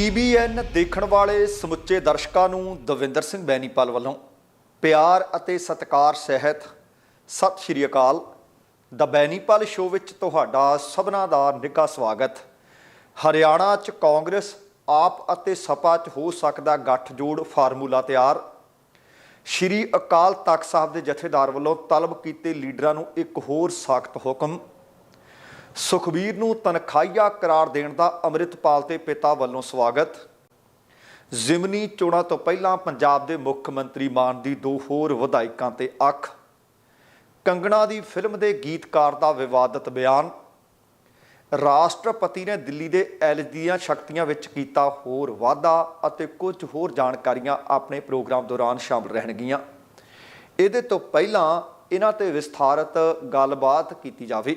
TBN ਦੇਖਣ ਵਾਲੇ ਸਮੁੱਚੇ ਦਰਸ਼ਕਾਂ ਨੂੰ ਦਵਿੰਦਰ ਸਿੰਘ ਬੈਨੀਪਾਲ ਵੱਲੋਂ ਪਿਆਰ ਅਤੇ ਸਤਿਕਾਰ ਸਹਿਤ ਸਤਿ ਸ਼੍ਰੀ ਅਕਾਲ। ਦ ਬੈਨੀਪਾਲ ਸ਼ੋਅ ਵਿੱਚ ਤੁਹਾਡਾ ਸਭਨਾ ਦਾ ਨਿੱਘਾ ਸਵਾਗਤ। ਹਰਿਆਣਾ 'ਚ ਕਾਂਗਰਸ ਆਪ ਅਤੇ ਸਪਾ 'ਚ ਹੋ ਸਕਦਾ ਗੱਠਜੋੜ ਫਾਰਮੂਲਾ ਤਿਆਰ। ਸ਼੍ਰੀ ਅਕਾਲ ਤਖਤ ਸਾਹਿਬ ਦੇ ਜਥੇਦਾਰ ਵੱਲੋਂ ਤਲਬ ਕੀਤੇ ਲੀਡਰਾਂ ਨੂੰ ਇੱਕ ਹੋਰ ਸਖਤ ਹੁਕਮ। ਸੁਖਬੀਰ ਨੂੰ ਤਨਖਾਹੀਆ ਕਰਾਰ ਦੇਣ ਦਾ ਅੰਮ੍ਰਿਤਪਾਲ ਤੇ ਪਿਤਾ ਵੱਲੋਂ ਸਵਾਗਤ। ਜ਼ਿਮਨੀ ਚੋਣਾਂ ਤੋਂ ਪਹਿਲਾਂ ਪੰਜਾਬ ਦੇ ਮੁੱਖ ਮੰਤਰੀ ਮਾਨ ਦੀ ਦੋ ਹੋਰ ਵਿਧਾਇਕਾਂ ਤੇ ਅੱਖ। ਕੰਗਣਾ ਦੀ ਫਿਲਮ ਦੇ ਗੀਤਕਾਰ ਦਾ ਵਿਵਾਦਤ ਬਿਆਨ। ਰਾਸ਼ਟਰਪਤੀ ਨੇ ਦਿੱਲੀ ਦੇ ਐਲਜੀ ਦੀਆਂ ਸ਼ਕਤੀਆਂ ਵਿੱਚ ਕੀਤਾ ਹੋਰ ਵਾਧਾ ਅਤੇ ਕੁਝ ਹੋਰ ਜਾਣਕਾਰੀਆਂ ਆਪਣੇ ਪ੍ਰੋਗਰਾਮ ਦੌਰਾਨ ਸ਼ਾਮਲ ਰਹਿਣਗੀਆਂ। ਇਹਦੇ ਤੋਂ ਪਹਿਲਾਂ ਇਹਨਾਂ ਤੇ ਵਿਸਥਾਰਤ ਗੱਲਬਾਤ ਕੀਤੀ ਜਾਵੇ।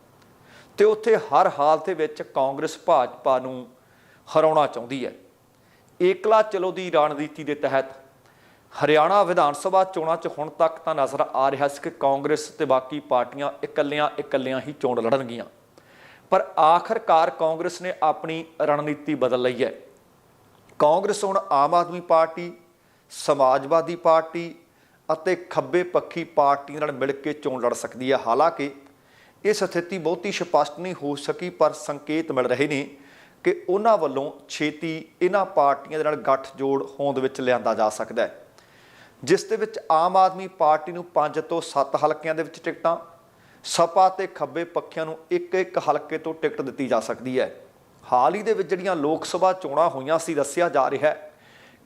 ਤੇ ਉੱਥੇ ਹਰ ਹਾਲਤ ਦੇ ਵਿੱਚ ਕਾਂਗਰਸ ਭਾਜਪਾ ਨੂੰ ਹਰਾਉਣਾ ਚਾਹੁੰਦੀ ਹੈ। ਏਕਲਾ ਚਲੋ ਦੀ ਰਣਨੀਤੀ ਦੇ ਤਹਿਤ ਹਰਿਆਣਾ ਵਿਧਾਨ ਸਭਾ ਚੋਣਾਂ 'ਚ ਹੁਣ ਤੱਕ ਤਾਂ ਨਜ਼ਰ ਆ ਰਿਹਾ ਸੀ ਕਿ ਕਾਂਗਰਸ ਤੇ ਬਾਕੀ ਪਾਰਟੀਆਂ ਇਕੱਲਿਆਂ ਇਕੱਲਿਆਂ ਹੀ ਚੋਣ ਲੜਨਗੀਆਂ। ਪਰ ਆਖਰਕਾਰ ਕਾਂਗਰਸ ਨੇ ਆਪਣੀ ਰਣਨੀਤੀ ਬਦਲ ਲਈ ਹੈ। ਕਾਂਗਰਸ ਹੁਣ ਆਮ ਆਦਮੀ ਪਾਰਟੀ, ਸਮਾਜਵਾਦੀ ਪਾਰਟੀ ਅਤੇ ਖੱਬੇ ਪੱਖੀ ਪਾਰਟੀਆਂ ਨਾਲ ਮਿਲ ਕੇ ਚੋਣ ਲੜ ਸਕਦੀ ਹੈ। ਹਾਲਾਂਕਿ ਇਹ ਸਥਿਤੀ ਬਹੁਤੀ ਸਪਸ਼ਟ ਨਹੀਂ ਹੋ ਸਕੀ, ਪਰ ਸੰਕੇਤ ਮਿਲ ਰਹੇ ਨੇ ਕਿ ਉਹਨਾਂ ਵੱਲੋਂ ਛੇਤੀ ਇਹਨਾਂ ਪਾਰਟੀਆਂ ਦੇ ਨਾਲ ਗੱਠਜੋੜ ਹੋਂਦ ਵਿੱਚ ਲਿਆਂਦਾ ਜਾ ਸਕਦਾ ਹੈ, ਜਿਸ ਦੇ ਵਿੱਚ ਆਮ ਆਦਮੀ ਪਾਰਟੀ ਨੂੰ 5 ਤੋਂ 7 ਹਲਕਿਆਂ ਦੇ ਵਿੱਚ ਟਿਕਟਾਂ, ਸਪਾ ਤੇ ਖੱਬੇ ਪੱਖਿਆਂ ਨੂੰ ਇੱਕ ਇੱਕ ਹਲਕੇ ਤੋਂ ਟਿਕਟ ਦਿੱਤੀ ਜਾ ਸਕਦੀ ਹੈ। ਹਾਲ ਹੀ ਦੇ ਵਿੱਚ ਜਿਹੜੀਆਂ ਲੋਕ ਸਭਾ ਚੋਣਾਂ ਹੋਈਆਂ ਸੀ, ਦੱਸਿਆ ਜਾ ਰਿਹਾ ਹੈ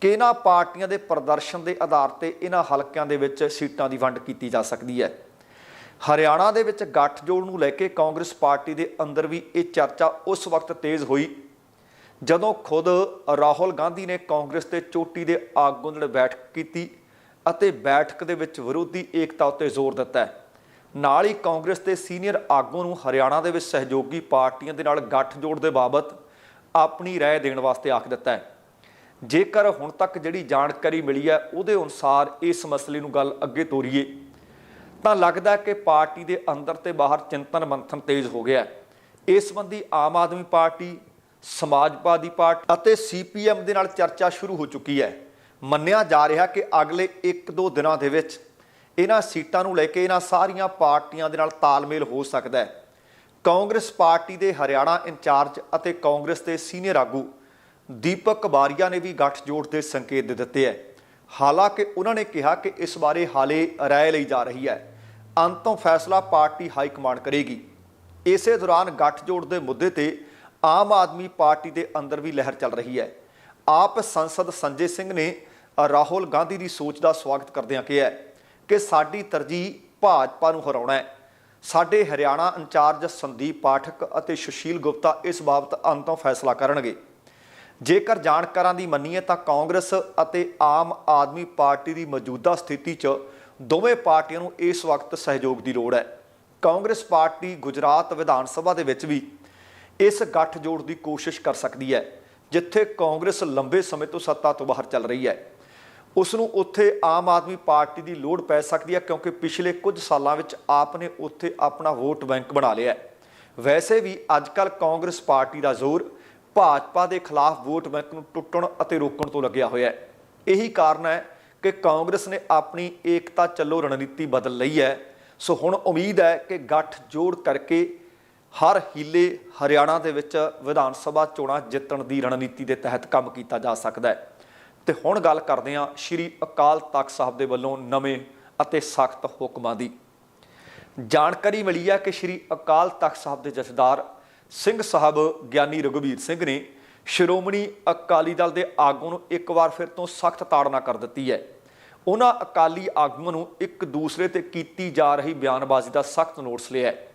ਕਿ ਇਹਨਾਂ ਪਾਰਟੀਆਂ ਦੇ ਪ੍ਰਦਰਸ਼ਨ ਦੇ ਆਧਾਰ ਤੇ ਇਹਨਾਂ ਹਲਕਿਆਂ ਦੇ ਵਿੱਚ ਸੀਟਾਂ ਦੀ ਵੰਡ ਕੀਤੀ ਜਾ ਸਕਦੀ ਹੈ। ਹਰਿਆਣਾ ਦੇ ਵਿੱਚ ਗੱਠਜੋੜ ਨੂੰ ਲੈ ਕੇ ਕਾਂਗਰਸ ਪਾਰਟੀ ਦੇ ਅੰਦਰ ਵੀ ਇਹ ਚਰਚਾ ਉਸ ਵਕਤ ਤੇਜ਼ ਹੋਈ ਜਦੋਂ ਖੁਦ ਰਾਹੁਲ ਗਾਂਧੀ ਨੇ ਕਾਂਗਰਸ ਤੇ ਚੋਟੀ ਦੇ ਆਗੂ ਨਾਲ ਬੈਠਕ ਕੀਤੀ ਅਤੇ ਬੈਠਕ ਦੇ ਵਿੱਚ ਵਿਰੋਧੀ ਏਕਤਾ ਉੱਤੇ ਜ਼ੋਰ ਦਿੱਤਾ ਹੈ ਨਾਲ ਹੀ ਕਾਂਗਰਸ ਦੇ ਸੀਨੀਅਰ ਆਗੂ ਨੂੰ ਹਰਿਆਣਾ ਦੇ ਵਿੱਚ ਸਹਿਯੋਗੀ ਪਾਰਟੀਆਂ ਦੇ ਨਾਲ ਗੱਠਜੋੜ ਦੇ ਬਾਬਤ ਆਪਣੀ رائے ਦੇਣ ਵਾਸਤੇ ਆਖ ਦਿੱਤਾ ਹੈ ਜੇਕਰ ਹੁਣ ਤੱਕ ਜਿਹੜੀ ਜਾਣਕਾਰੀ ਮਿਲੀ ਹੈ ਉਹਦੇ ਅਨੁਸਾਰ ਇਸ ਮਸਲੇ ਨੂੰ ਗੱਲ ਅੱਗੇ ਤੋਰੀਏ ਤਾਂ ਲੱਗਦਾ ਕਿ ਪਾਰਟੀ ਦੇ ਅੰਦਰ ਤੇ ਬਾਹਰ ਚਿੰਤਨ ਮੰਥਨ ਤੇਜ਼ ਹੋ ਗਿਆ ਇਸ ਸੰਬੰਧੀ ਆਮ ਆਦਮੀ ਪਾਰਟੀ, ਸਮਾਜਵਾਦੀ ਪਾਰਟੀ ਅਤੇ ਸੀਪੀਐਮ ਦੇ ਨਾਲ ਚਰਚਾ ਸ਼ੁਰੂ ਹੋ ਚੁੱਕੀ ਹੈ। ਮੰਨਿਆ ਜਾ ਰਿਹਾ ਕਿ ਅਗਲੇ 1-2 ਦਿਨਾਂ ਦੇ ਵਿੱਚ ਇਹਨਾਂ ਸੀਟਾਂ ਨੂੰ ਲੈ ਕੇ ਇਹਨਾਂ ਸਾਰੀਆਂ ਪਾਰਟੀਆਂ ਦੇ ਨਾਲ ਤਾਲਮੇਲ ਹੋ ਸਕਦਾ ਹੈ। ਕਾਂਗਰਸ ਪਾਰਟੀ ਦੇ ਹਰਿਆਣਾ ਇੰਚਾਰਜ ਅਤੇ ਕਾਂਗਰਸ ਦੇ ਸੀਨੀਅਰ ਆਗੂ ਦੀਪਕ ਬਾਰੀਆ ਨੇ ਵੀ ਗੱਠਜੋੜ ਦੇ ਸੰਕੇਤ ਦੇ ਦਿੱਤੇ ਹੈ। ਹਾਲਾਂਕਿ ਉਹਨਾਂ ਨੇ ਕਿਹਾ ਕਿ ਇਸ ਬਾਰੇ ਹਾਲੇ ਰਾਏ ਲਈ ਜਾ ਰਹੀ ਹੈ। ਅੰਤੋਂ ਫੈਸਲਾ ਪਾਰਟੀ ਹਾਈ ਕਮਾਂਡ ਕਰੇਗੀ। ਇਸੇ ਦੌਰਾਨ ਗੱਠਜੋੜ ਦੇ ਮੁੱਦੇ ਤੇ ਆਮ ਆਦਮੀ ਪਾਰਟੀ ਦੇ ਅੰਦਰ ਵੀ ਲਹਿਰ ਚੱਲ ਰਹੀ ਹੈ। ਆਪ ਸੰਸਦ ਸੰਜੇ ਸਿੰਘ ਨੇ ਰਾਹੁਲ ਗਾਂਧੀ ਦੀ ਸੋਚ ਦਾ ਸਵਾਗਤ ਕਰਦਿਆਂ ਕਿਹਾ ਕਿ ਸਾਡੀ ਤਰਜੀਹ ਭਾਜਪਾ ਨੂੰ ਹਰਾਉਣਾ ਹੈ। ਸਾਡੇ ਹਰਿਆਣਾ ਇੰਚਾਰਜ ਸੰਦੀਪ ਪਾਠਕ ਅਤੇ ਸੁਸ਼ੀਲ ਗੁਪਤਾ ਇਸ ਬਾਬਤ ਅੰਤੋਂ ਫੈਸਲਾ ਕਰਨਗੇ। ਜੇਕਰ ਜਾਣਕਾਰਾਂ ਦੀ ਮੰਨੀਏ ਤਾਂ ਕਾਂਗਰਸ ਅਤੇ ਆਮ ਆਦਮੀ ਪਾਰਟੀ ਦੀ ਮੌਜੂਦਾ ਸਥਿਤੀ 'ਚ ਦੋਵੇਂ ਪਾਰਟੀਆਂ ਨੂੰ ਇਸ ਵਕਤ ਸਹਿਯੋਗ ਦੀ ਲੋੜ ਹੈ। ਕਾਂਗਰਸ ਪਾਰਟੀ ਗੁਜਰਾਤ ਵਿਧਾਨ ਸਭਾ ਦੇ ਵਿੱਚ ਵੀ ਇਸ ਗੱਠਜੋੜ ਦੀ ਕੋਸ਼ਿਸ਼ ਕਰ ਸਕਦੀ ਹੈ, ਜਿੱਥੇ ਕਾਂਗਰਸ ਲੰਬੇ ਸਮੇਂ ਤੋਂ ਸੱਤਾ ਤੋਂ ਬਾਹਰ ਚੱਲ ਰਹੀ ਹੈ। ਉਸ ਨੂੰ ਉੱਥੇ ਆਮ ਆਦਮੀ ਪਾਰਟੀ ਦੀ ਲੋੜ ਪੈ ਸਕਦੀ ਹੈ, ਕਿਉਂਕਿ ਪਿਛਲੇ ਕੁਝ ਸਾਲਾਂ ਵਿੱਚ ਆਪ ਨੇ ਉੱਥੇ ਆਪਣਾ ਵੋਟ ਬੈਂਕ ਬਣਾ ਲਿਆ ਹੈ। ਵੈਸੇ ਵੀ ਅੱਜਕੱਲ ਕਾਂਗਰਸ ਪਾਰਟੀ ਦਾ ਜ਼ੋਰ ਭਾਜਪਾ ਦੇ ਖਿਲਾਫ ਵੋਟ ਬੈਂਕ ਨੂੰ ਟੁੱਟਣ ਅਤੇ ਰੋਕਣ ਤੋਂ ਲੱਗਿਆ ਹੋਇਆ ਹੈ। ਇਹੀ ਕਾਰਨ ਹੈ ਕਿ ਕਾਂਗਰਸ ਨੇ ਆਪਣੀ ਏਕਤਾ ਚੱਲੋ ਰਣਨੀਤੀ ਬਦਲ ਲਈ ਹੈ। ਸੋ ਹੁਣ ਉਮੀਦ ਹੈ ਕਿ ਗੱਠ ਜੋੜ ਕਰਕੇ ਹਰ ਹੀਲੇ ਹਰਿਆਣਾ ਦੇ ਵਿੱਚ ਵਿਧਾਨ ਸਭਾ ਚੋਣਾਂ ਜਿੱਤਣ ਦੀ ਰਣਨੀਤੀ ਦੇ ਤਹਿਤ ਕੰਮ ਕੀਤਾ ਜਾ ਸਕਦਾ ਹੈ। ਤੇ ਹੁਣ ਗੱਲ ਕਰਦੇ ਹਾਂ ਸ਼੍ਰੀ ਅਕਾਲ ਤਖਤ ਸਾਹਿਬ ਦੇ ਵੱਲੋਂ ਨਵੇਂ ਅਤੇ ਸਖਤ ਹੁਕਮਾਂ ਦੀ। ਜਾਣਕਾਰੀ ਮਿਲੀ ਹੈ ਕਿ ਸ਼੍ਰੀ ਅਕਾਲ ਤਖਤ ਸਾਹਿਬ ਦੇ ਜਥੇਦਾਰ ਸਿੰਘ ਸਾਹਿਬ ਗਿਆਨੀ ਰਘੁਵੀਰ ਸਿੰਘ ਨੇ ਸ਼੍ਰੋਮਣੀ ਅਕਾਲੀ ਦਲ ਦੇ ਆਗੂ ਨੂੰ ਇੱਕ ਵਾਰ ਫਿਰ ਤੋਂ ਸਖਤ ਤਾੜਨਾ ਕਰ ਦਿੱਤੀ ਹੈ। ਉਹਨਾਂ ਅਕਾਲੀ ਆਗੂਆਂ ਨੂੰ ਇੱਕ ਦੂਸਰੇ ਤੇ ਕੀਤੀ ਜਾ ਰਹੀ ਬਿਆਨਬਾਜ਼ੀ ਦਾ ਸਖਤ ਨੋਟਿਸ ਲਿਆ ਹੈ।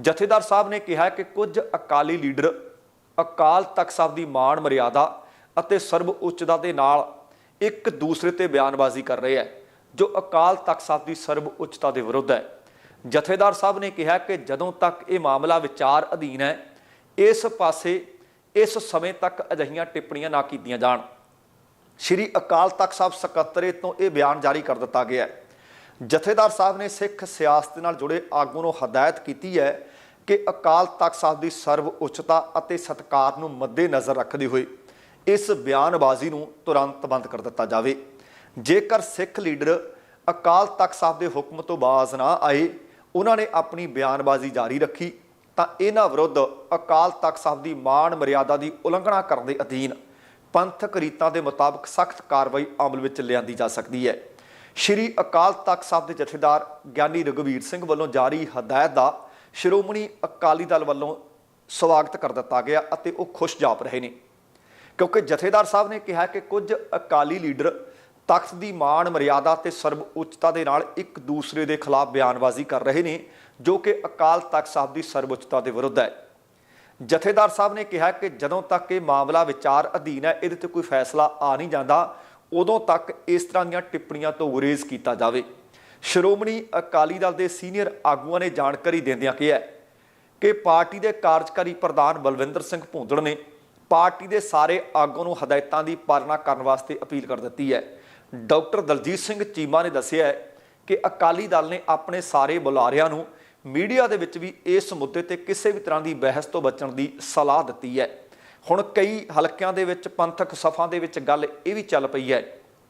ਜਥੇਦਾਰ ਸਾਹਿਬ ਨੇ ਕਿਹਾ ਕਿ ਕੁਝ ਅਕਾਲੀ ਲੀਡਰ ਅਕਾਲ ਤਖਤ ਸਾਹਿਬ ਦੀ ਮਾਣ ਮਰਿਆਦਾ ਅਤੇ ਸਰਬ ਉੱਚਤਾ ਦੇ ਨਾਲ ਇੱਕ ਦੂਸਰੇ ਤੇ ਬਿਆਨਬਾਜ਼ੀ ਕਰ ਰਹੇ ਹੈ, ਜੋ ਅਕਾਲ ਤਖਤ ਸਾਹਿਬ ਦੀ ਸਰਬ ਉੱਚਤਾ ਦੇ ਵਿਰੁੱਧ ਹੈ। ਜਥੇਦਾਰ ਸਾਹਿਬ ਨੇ ਕਿਹਾ ਕਿ ਜਦੋਂ ਤੱਕ ਇਹ ਮਾਮਲਾ ਵਿਚਾਰ ਅਧੀਨ ਹੈ, ਇਸ ਪਾਸੇ ਇਸ ਸਮੇਂ ਤੱਕ ਅਜਿਹੀਆਂ ਟਿੱਪਣੀਆਂ ਨਾ ਕੀਤੀਆਂ ਜਾਣ। ਸ਼੍ਰੀ ਅਕਾਲ ਤਖਤ ਸਾਹਿਬ ਸਕੱਤਰੇ ਤੋਂ ਇਹ ਬਿਆਨ ਜਾਰੀ ਕਰ ਦਿੱਤਾ ਗਿਆ ਹੈ। ਜਥੇਦਾਰ ਸਾਹਿਬ ਨੇ ਸਿੱਖ ਸਿਆਸਤ ਨਾਲ ਜੁੜੇ ਆਗੂ ਨੂੰ ਹਦਾਇਤ ਕੀਤੀ ਹੈ ਕਿ ਅਕਾਲ ਤਖਤ ਸਾਹਿਬ ਦੀ ਸਰਵ ਉੱਚਤਾ ਅਤੇ ਸਤਕਾਰ ਨੂੰ ਮੱਦੇ ਨਜ਼ਰ ਰੱਖਦੇ ਹੋਏ ਇਸ ਬਿਆਨਬਾਜ਼ੀ ਨੂੰ ਤੁਰੰਤ ਬੰਦ ਕਰ ਦਿੱਤਾ ਜਾਵੇ। ਜੇਕਰ ਸਿੱਖ ਲੀਡਰ ਅਕਾਲ ਤਖਤ ਸਾਹਿਬ ਦੇ ਹੁਕਮ ਤੋਂ ਬਾਜ਼ ਨਾ ਆਏ, ਉਹਨਾਂ ਨੇ ਆਪਣੀ ਬਿਆਨਬਾਜ਼ੀ ਜਾਰੀ ਰੱਖੀ, ਤਾਂ ਇਹਨਾਂ ਵਿਰੁੱਧ ਅਕਾਲ ਤਖਤ ਸਾਹਿਬ ਦੀ ਮਾਣ ਮਰਿਆਦਾ ਦੀ ਉਲੰਘਣਾ ਕਰਨ ਦੇ ਅਧੀਨ ਪੰਥਕ ਰੀਤਾਂ ਦੇ ਮੁਤਾਬਕ ਸਖਤ ਕਾਰਵਾਈ ਅਮਲ ਵਿੱਚ ਲਿਆਂਦੀ ਜਾ ਸਕਦੀ ਹੈ। ਸ਼੍ਰੀ ਅਕਾਲ ਤਖਤ ਸਾਹਿਬ ਦੇ ਜਥੇਦਾਰ ਗਿਆਨੀ ਰਘਵੀਰ ਸਿੰਘ ਵੱਲੋਂ ਜਾਰੀ ਹਦਾਇਤ ਦਾ ਸ਼੍ਰੋਮਣੀ ਅਕਾਲੀ ਦਲ ਵੱਲੋਂ ਸਵਾਗਤ ਕਰ ਦਿੱਤਾ ਗਿਆ ਅਤੇ ਉਹ ਖੁਸ਼ ਜਾਪ ਰਹੇ ਨੇ। ਕਿਉਂਕਿ ਜਥੇਦਾਰ ਸਾਹਿਬ ਨੇ ਕਿਹਾ ਕਿ ਕੁਝ ਅਕਾਲੀ ਲੀਡਰ ਤਖਤ ਦੀ ਮਾਣ, ਮਰਿਆਦਾ ਤੇ ਸਰਬ ਉੱਚਤਾ ਦੇ ਨਾਲ ਇੱਕ ਦੂਸਰੇ ਦੇ ਖਿਲਾਫ ਬਿਆਨਬਾਜ਼ੀ ਕਰ ਰਹੇ ਨੇ, ਜੋ ਕਿ ਅਕਾਲ ਤਖਤ ਸਾਹਿਬ ਦੀ ਸਰਬ ਉੱਚਤਾ ਦੇ ਵਿਰੁੱਧ ਹੈ। ਜਥੇਦਾਰ ਸਾਹਿਬ ਨੇ ਕਿਹਾ ਕਿ ਜਦੋਂ ਤੱਕ ਇਹ ਮਾਮਲਾ ਵਿਚਾਰ ਅਧੀਨ ਹੈ, ਇਹਦੇ ਤੇ ਕੋਈ ਫੈਸਲਾ ਆ ਨਹੀਂ ਜਾਂਦਾ, ਉਦੋਂ ਤੱਕ ਇਸ ਤਰ੍ਹਾਂ ਦੀਆਂ ਟਿੱਪਣੀਆਂ ਤੋਂ ਗੁਰੇਜ਼ ਕੀਤਾ ਜਾਵੇ। ਸ਼੍ਰੋਮਣੀ ਅਕਾਲੀ ਦਲ ਦੇ ਸੀਨੀਅਰ ਆਗੂਆਂ ਨੇ ਜਾਣਕਾਰੀ ਦਿੰਦਿਆਂ ਕਿਹਾ ਕਿ ਪਾਰਟੀ ਦੇ ਕਾਰਜਕਾਰੀ ਪ੍ਰਧਾਨ ਬਲਵਿੰਦਰ ਸਿੰਘ ਭੂੰਦੜ ਨੇ ਪਾਰਟੀ ਦੇ ਸਾਰੇ ਆਗੂਆਂ ਨੂੰ ਹਦਾਇਤਾਂ ਦੀ ਪਾਲਣਾ ਕਰਨ ਵਾਸਤੇ ਅਪੀਲ ਕਰ ਦਿੱਤੀ ਹੈ। ਡਾਕਟਰ ਦਲਜੀਤ ਸਿੰਘ ਚੀਮਾ ਨੇ ਦੱਸਿਆ ਕਿ ਅਕਾਲੀ ਦਲ ਨੇ ਆਪਣੇ ਸਾਰੇ ਬੁਲਾਰਿਆਂ ਨੂੰ ਮੀਡੀਆ ਦੇ ਵਿੱਚ ਵੀ ਇਸ ਮੁੱਦੇ ਤੇ ਕਿਸੇ ਵੀ ਤਰ੍ਹਾਂ ਦੀ ਬਹਿਸ ਤੋਂ ਬਚਣ ਦੀ ਸਲਾਹ ਦਿੱਤੀ ਹੈ। ਹੁਣ ਕਈ ਹਲਕਿਆਂ ਦੇ ਵਿੱਚ ਪੰਥਕ ਸਫਾਂ ਦੇ ਵਿੱਚ ਗੱਲ ਇਹ ਵੀ ਚੱਲ ਪਈ ਹੈ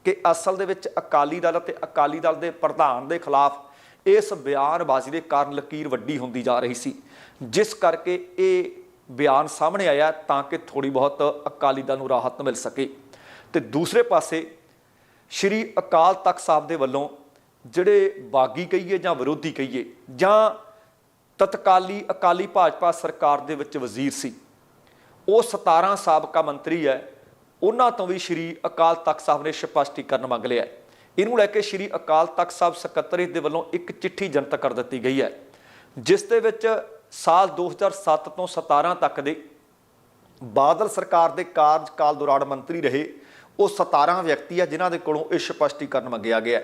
ਕਿ ਅਸਲ ਦੇ ਵਿੱਚ ਅਕਾਲੀ ਦਲ ਅਤੇ ਅਕਾਲੀ ਦਲ ਦੇ ਪ੍ਰਧਾਨ ਦੇ ਖਿਲਾਫ ਇਸ ਬਿਆਨਬਾਜ਼ੀ ਦੇ ਕਾਰਨ ਲਕੀਰ ਵੱਡੀ ਹੁੰਦੀ ਜਾ ਰਹੀ ਸੀ। ਜਿਸ ਕਰਕੇ ਇਹ ਬਿਆਨ ਸਾਹਮਣੇ ਆਇਆ ਤਾਂ ਕਿ ਥੋੜੀ ਬਹੁਤ ਅਕਾਲੀ ਦਲ ਨੂੰ ਰਾਹਤ ਮਿਲ ਸਕੇ। ਤੇ ਦੂਸਰੇ ਪਾਸੇ ਸ਼੍ਰੀ ਅਕਾਲ ਤਖਤ ਸਾਹਿਬ ਦੇ ਵੱਲੋਂ ਜਿਹੜੇ ਬਾਗੀ ਕਹੀਏ ਜਾਂ ਵਿਰੋਧੀ ਕਹੀਏ ਜਾਂ ਤਤਕਾਲੀ ਅਕਾਲੀ ਭਾਜਪਾ ਸਰਕਾਰ ਦੇ ਵਿੱਚ ਵਜ਼ੀਰ ਸੀ। ਉਹ 17 ਸਾਬਕਾ ਮੰਤਰੀ ਹੈ। ਉਹਨਾਂ ਤੋਂ ਵੀ ਸ਼੍ਰੀ ਅਕਾਲ ਤਖਤ ਸਾਹਿਬ ਨੇ ਸਪਸ਼ਟੀਕਰਨ ਮੰਗ ਲਿਆ ਇਹਨੂੰ ਲੈ ਕੇ ਸ਼੍ਰੀ ਅਕਾਲ ਤਖਤ ਸਾਹਿਬ ਸਕੱਤਰੇਤ ਦੇ ਵੱਲੋਂ ਇੱਕ ਚਿੱਠੀ ਜਨਤਕ ਕਰ ਦਿੱਤੀ ਗਈ ਹੈ, ਜਿਸ ਦੇ ਵਿੱਚ ਸਾਲ 2007 ਤੋਂ 17 ਤੱਕ ਦੇ ਬਾਦਲ ਸਰਕਾਰ ਦੇ ਕਾਰਜਕਾਲ ਦੌਰਾਨ ਮੰਤਰੀ ਰਹੇ ਉਹ 17 ਵਿਅਕਤੀ ਆ ਜਿਨ੍ਹਾਂ ਦੇ ਕੋਲੋਂ ਇਹ ਸਪਸ਼ਟੀਕਰਨ ਮੰਗਿਆ ਗਿਆ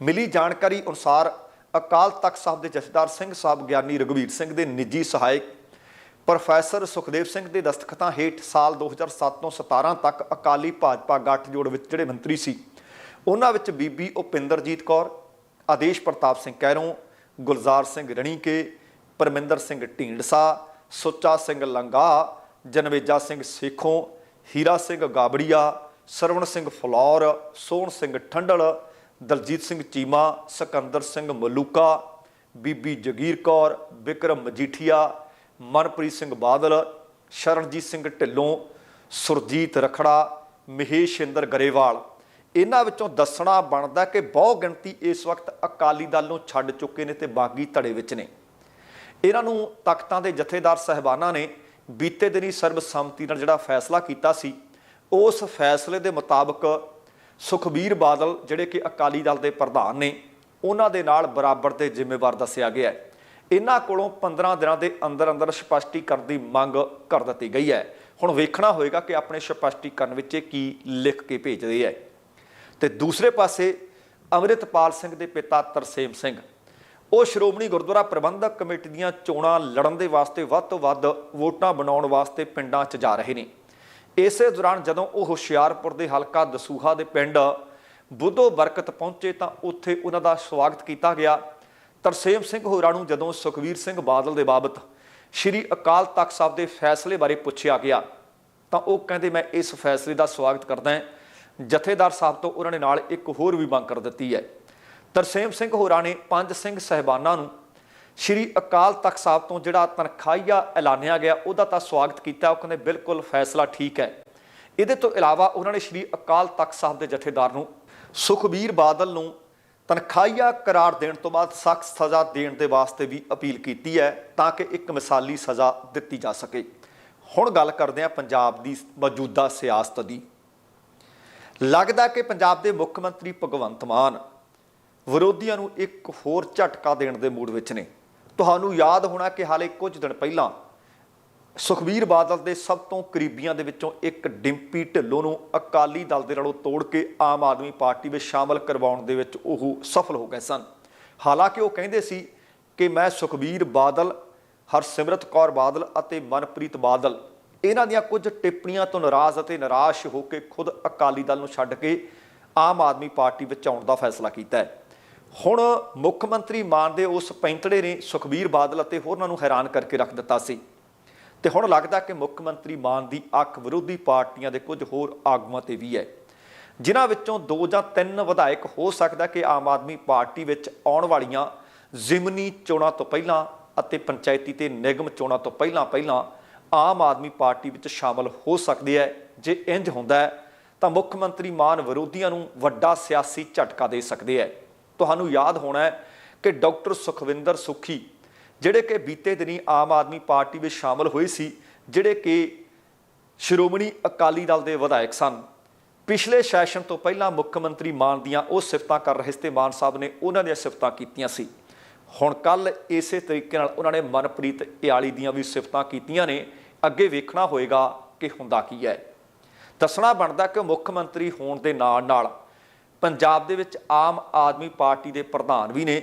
ਮਿਲੀ ਜਾਣਕਾਰੀ ਅਨੁਸਾਰ ਅਕਾਲ ਤਖਤ ਸਾਹਿਬ ਦੇ ਜਥੇਦਾਰ ਸਿੰਘ ਸਾਹਿਬ ਗਿਆਨੀ ਰਘਵੀਰ ਸਿੰਘ ਦੇ ਨਿੱਜੀ ਸਹਾਇਕ, ਪ੍ਰੋਫੈਸਰ ਸੁਖਦੇਵ ਸਿੰਘ ਦੇ ਦਸਤਖਤਾਂ ਹੇਠ ਸਾਲ 2007 ਤੋਂ 17 ਤੱਕ ਅਕਾਲੀ ਭਾਜਪਾ ਗੱਠਜੋੜ ਵਿੱਚ ਜਿਹੜੇ ਮੰਤਰੀ ਸੀ, ਉਹਨਾਂ ਵਿੱਚ ਬੀਬੀ ਉਪਿੰਦਰਜੀਤ ਕੌਰ, ਆਦੇਸ਼ ਪ੍ਰਤਾਪ ਸਿੰਘ ਕੈਰੋਂ, ਗੁਲਜ਼ਾਰ ਸਿੰਘ ਰਣੀਕੇ, ਪਰਮਿੰਦਰ ਸਿੰਘ ਢੀਂਡਸਾ, ਸੁੱਚਾ ਸਿੰਘ ਲੰਗਾ, ਜਨਵੇਜਾ ਸਿੰਘ ਸੇਖੋਂ, ਹੀਰਾ ਸਿੰਘ ਗਾਬੜੀਆ, ਸਰਵਣ ਸਿੰਘ ਫਲੌਰ, ਸੋਹਣ ਸਿੰਘ ਠੰਡਲ ਦਲਜੀਤ ਸਿੰਘ ਚੀਮਾ, ਸਿਕੰਦਰ ਸਿੰਘ ਮਲੂਕਾ, ਬੀਬੀ ਜਗੀਰ ਕੌਰ ਵਿਕਰਮ ਮਜੀਠੀਆ, ਮਨਪ੍ਰੀਤ ਸਿੰਘ ਬਾਦਲ, ਸ਼ਰਨਜੀਤ ਸਿੰਘ ਢਿੱਲੋਂ, ਸੁਰਜੀਤ ਰਖੜਾ ਮਹੇਸ਼ਿੰਦਰ ਗਰੇਵਾਲ। ਇਹਨਾਂ ਵਿੱਚੋਂ ਦੱਸਣਾ ਬਣਦਾ ਕਿ ਬਹੁ ਗਿਣਤੀ ਇਸ ਵਕਤ ਅਕਾਲੀ ਦਲ ਨੂੰ ਛੱਡ ਚੁੱਕੇ ਨੇ ਤੇ ਬਾਗੀ ਧੜੇ ਵਿੱਚ ਨੇ। ਇਹਨਾਂ ਨੂੰ ਤਖਤਾਂ ਦੇ ਜਥੇਦਾਰ ਸਹਿਬਾਨਾਂ ਨੇ ਬੀਤੇ ਦਿਨੀ ਸਰਬਸੰਮਤੀ ਨਾਲ ਜਿਹੜਾ ਫੈਸਲਾ ਕੀਤਾ ਸੀ, ਉਸ ਫੈਸਲੇ ਦੇ ਮੁਤਾਬਕ ਸੁਖਬੀਰ ਬਾਦਲ, ਜਿਹੜੇ ਕਿ ਅਕਾਲੀ ਦਲ ਦੇ ਪ੍ਰਧਾਨ ਨੇ, ਉਹਨਾਂ ਦੇ ਨਾਲ ਬਰਾਬਰ ਦੇ ਜ਼ਿੰਮੇਵਾਰ ਦੱਸਿਆ ਗਿਆ ਹੈ। ਇਹਨਾਂ ਕੋਲੋਂ 15 ਦਿਨਾਂ ਦੇ ਅੰਦਰ ਅੰਦਰ ਸਪਸ਼ਟੀਕਰਨ ਦੀ ਮੰਗ ਕਰ ਦਿੱਤੀ ਗਈ ਹੈ। ਹੁਣ ਵੇਖਣਾ ਹੋਏਗਾ ਕਿ ਆਪਣੇ ਸਪਸ਼ਟੀਕਰਨ ਵਿੱਚ ਇਹ ਕੀ ਲਿਖ ਕੇ ਭੇਜਦੇ ਹੈ। ਤੇ ਦੂਸਰੇ ਪਾਸੇ ਅੰਮ੍ਰਿਤਪਾਲ ਸਿੰਘ ਦੇ ਪਿਤਾ ਤਰਸੇਮ ਸਿੰਘ। ਉਹ ਸ਼੍ਰੋਮਣੀ ਗੁਰਦੁਆਰਾ ਪ੍ਰਬੰਧਕ ਕਮੇਟੀ ਦੀਆਂ ਚੋਣਾਂ ਲੜਨ ਦੇ ਵਾਸਤੇ ਵੱਧ ਤੋਂ ਵੱਧ ਵੋਟਾਂ ਬਣਾਉਣ ਵਾਸਤੇ ਪਿੰਡਾਂ 'ਚ ਜਾ ਰਹੇ ਨੇ। ਇਸੇ ਦੌਰਾਨ ਜਦੋਂ ਉਹ ਹੁਸ਼ਿਆਰਪੁਰ ਦੇ ਹਲਕਾ ਦਸੂਹਾ ਦੇ ਪਿੰਡ ਬੁੱਧੋ ਬਰਕਤ ਪਹੁੰਚੇ ਤਾਂ ਉੱਥੇ ਉਹਨਾਂ ਦਾ ਸਵਾਗਤ ਕੀਤਾ ਗਿਆ। ਤਰਸੇਮ ਸਿੰਘ ਹੋਰਾਂ ਨੂੰ ਜਦੋਂ ਸੁਖਵੀਰ ਸਿੰਘ ਬਾਦਲ ਦੇ ਬਾਬਤ ਸ਼੍ਰੀ ਅਕਾਲ ਤਖਤ ਸਾਹਿਬ ਦੇ ਫੈਸਲੇ ਬਾਰੇ ਪੁੱਛਿਆ ਗਿਆ, ਤਾਂ ਉਹ ਕਹਿੰਦੇ, ਮੈਂ ਇਸ ਫੈਸਲੇ ਦਾ ਸਵਾਗਤ ਕਰਦਾ ਹਾਂ। ਜਥੇਦਾਰ ਸਾਹਿਬ ਤੋਂ ਉਹਨਾਂ ਨੇ ਨਾਲ ਇੱਕ ਹੋਰ ਵੀ ਮੰਗ ਕਰ ਦਿੱਤੀ ਹੈ। ਤਰਸੇਮ ਸਿੰਘ ਹੋਰਾਂ ਨੇ ਪੰਜ ਸਿੰਘ ਸਹਿਬਾਨਾਂ ਨੂੰ ਸ਼੍ਰੀ ਅਕਾਲ ਤਖਤ ਸਾਹਿਬ ਤੋਂ ਜਿਹੜਾ ਤਨਖਾਹੀਆ ਐਲਾਨਿਆ ਗਿਆ, ਉਹਦਾ ਤਾਂ ਸਵਾਗਤ ਕੀਤਾ। ਉਹ ਕਹਿੰਦੇ, ਬਿਲਕੁਲ ਫੈਸਲਾ ਠੀਕ ਹੈ। ਇਹਦੇ ਤੋਂ ਇਲਾਵਾ ਉਹਨਾਂ ਨੇ ਸ਼੍ਰੀ ਅਕਾਲ ਤਖਤ ਸਾਹਿਬ ਦੇ ਜਥੇਦਾਰ ਨੂੰ ਸੁਖਬੀਰ ਬਾਦਲ ਨੂੰ ਤਨਖਾਹੀਆ ਕਰਾਰ ਦੇਣ ਤੋਂ ਬਾਅਦ ਸਖਤ ਸਜ਼ਾ ਦੇਣ ਦੇ ਵਾਸਤੇ ਵੀ ਅਪੀਲ ਕੀਤੀ ਹੈ, ਤਾਂ ਕਿ ਇੱਕ ਮਿਸਾਲੀ ਸਜ਼ਾ ਦਿੱਤੀ ਜਾ ਸਕੇ। ਹੁਣ ਗੱਲ ਕਰਦੇ ਹਾਂ ਪੰਜਾਬ ਦੀ ਮੌਜੂਦਾ ਸਿਆਸਤ ਦੀ। ਲੱਗਦਾ ਕਿ ਪੰਜਾਬ ਦੇ ਮੁੱਖ ਮੰਤਰੀ ਭਗਵੰਤ ਮਾਨ ਵਿਰੋਧੀਆਂ ਨੂੰ ਇੱਕ ਹੋਰ ਝਟਕਾ ਦੇਣ ਦੇ ਮੂਡ ਵਿੱਚ ਨੇ। ਤੁਹਾਨੂੰ ਯਾਦ ਹੋਣਾ ਕਿ ਹਾਲੇ ਕੁਝ ਦਿਨ ਪਹਿਲਾਂ ਸੁਖਬੀਰ ਬਾਦਲ ਦੇ ਸਭ ਤੋਂ ਕਰੀਬੀਆਂ ਦੇ ਵਿੱਚੋਂ ਇੱਕ ਡਿੰਪੀ ਢਿੱਲੋਂ ਨੂੰ ਅਕਾਲੀ ਦਲ ਦੇ ਨਾਲੋਂ ਤੋੜ ਕੇ ਆਮ ਆਦਮੀ ਪਾਰਟੀ ਵਿੱਚ ਸ਼ਾਮਲ ਕਰਵਾਉਣ ਦੇ ਵਿੱਚ ਉਹ ਸਫਲ ਹੋ ਗਏ ਸਨ। ਹਾਲਾਂਕਿ ਉਹ ਕਹਿੰਦੇ ਸੀ ਕਿ ਮੈਂ ਸੁਖਬੀਰ ਬਾਦਲ, ਹਰਸਿਮਰਤ ਕੌਰ ਬਾਦਲ ਅਤੇ ਮਨਪ੍ਰੀਤ ਬਾਦਲ ਇਹਨਾਂ ਦੀਆਂ ਕੁਝ ਟਿੱਪਣੀਆਂ ਤੋਂ ਨਾਰਾਜ਼ ਅਤੇ ਨਿਰਾਸ਼ ਹੋ ਕੇ ਖੁਦ ਅਕਾਲੀ ਦਲ ਨੂੰ ਛੱਡ ਕੇ ਆਮ ਆਦਮੀ ਪਾਰਟੀ ਵਿੱਚ ਆਉਣ ਦਾ ਫੈਸਲਾ ਕੀਤਾ ਹੈ। ਹੁਣ ਮੁੱਖ ਮੰਤਰੀ ਮਾਨ ਦੇ ਉਸ ਪੈਂਤੜੇ ਨੇ ਸੁਖਬੀਰ ਬਾਦਲ ਅਤੇ ਹੋਰਨਾਂ ਨੂੰ ਹੈਰਾਨ ਕਰਕੇ ਰੱਖ ਦਿੱਤਾ ਸੀ। ਤੇ ਹੁਣ ਲੱਗਦਾ ਕਿ ਮੁੱਖ ਮੰਤਰੀ ਮਾਨ ਦੀ ਅੱਖ ਵਿਰੋਧੀ ਪਾਰਟੀਆਂ ਦੇ ਕੁਝ ਹੋਰ ਆਗੂਆਂ ਤੇ ਵੀ ਹੈ। ਜਿਨ੍ਹਾਂ ਵਿੱਚੋਂ ਦੋ ਜਾਂ ਤਿੰਨ ਵਿਧਾਇਕ ਹੋ ਸਕਦਾ ਕਿ ਆਮ ਆਦਮੀ ਪਾਰਟੀ ਵਿੱਚ ਆਉਣ ਵਾਲੀਆਂ ਜ਼ਿਮਨੀ ਚੋਣਾਂ ਤੋਂ ਪਹਿਲਾਂ ਅਤੇ ਪੰਚਾਇਤੀ ਤੇ ਨਿਗਮ ਚੋਣਾਂ ਤੋਂ ਪਹਿਲਾਂ ਪਹਿਲਾਂ ਆਮ ਆਦਮੀ ਪਾਰਟੀ ਵਿੱਚ ਸ਼ਾਮਲ ਹੋ ਸਕਦੇ ਹੈ। ਜੇ ਇੰਜ ਹੁੰਦਾ ਹੈ ਤਾਂ ਮੁੱਖ ਮੰਤਰੀ ਮਾਨ ਵਿਰੋਧੀਆਂ ਨੂੰ ਵੱਡਾ ਸਿਆਸੀ ਝਟਕਾ ਦੇ ਸਕਦੇ ਹੈ। ਤੁਹਾਨੂੰ ਯਾਦ ਹੋਣਾ ਹੈ ਕਿ ਡਾਕਟਰ ਸੁਖਵਿੰਦਰ ਸੁਖੀ, ਜਿਹੜੇ ਕਿ ਬੀਤੇ ਦਿਨੀ ਆਮ ਆਦਮੀ ਪਾਰਟੀ ਵਿੱਚ ਸ਼ਾਮਲ ਹੋਏ ਸੀ, ਜਿਹੜੇ ਕਿ ਸ਼੍ਰੋਮਣੀ ਅਕਾਲੀ ਦਲ ਦੇ ਵਿਧਾਇਕ ਸਨ। ਪਿਛਲੇ ਸੈਸ਼ਨ ਤੋਂ ਪਹਿਲਾਂ ਮੁੱਖ ਮੰਤਰੀ ਮਾਨ ਦੀਆਂ ਉਹ ਸਿਫਤਾਂ ਕਰ ਰਹੇ ਸੀ ਤੇ ਮਾਨ ਸਾਹਿਬ ਨੇ ਉਹਨਾਂ ਦੀਆਂ ਸਿਫਤਾਂ ਕੀਤੀਆਂ ਸੀ। ਹੁਣ ਕੱਲ ਇਸੇ ਤਰੀਕੇ ਨਾਲ ਉਹਨਾਂ ਨੇ ਮਨਪ੍ਰੀਤ ਇਆਲੀ ਦੀਆਂ ਵੀ ਸਿਫਤਾਂ ਕੀਤੀਆਂ ਨੇ। ਅੱਗੇ ਵੇਖਣਾ ਹੋਏਗਾ ਕਿ ਹੁੰਦਾ ਕੀ ਹੈ। ਦੱਸਣਾ ਬਣਦਾ ਕਿ ਮੁੱਖ ਮੰਤਰੀ ਹੋਣ ਦੇ ਨਾਲ ਨਾਲ ਪੰਜਾਬ ਦੇ ਵਿੱਚ ਆਮ ਆਦਮੀ ਪਾਰਟੀ ਦੇ ਪ੍ਰਧਾਨ ਵੀ ਨੇ।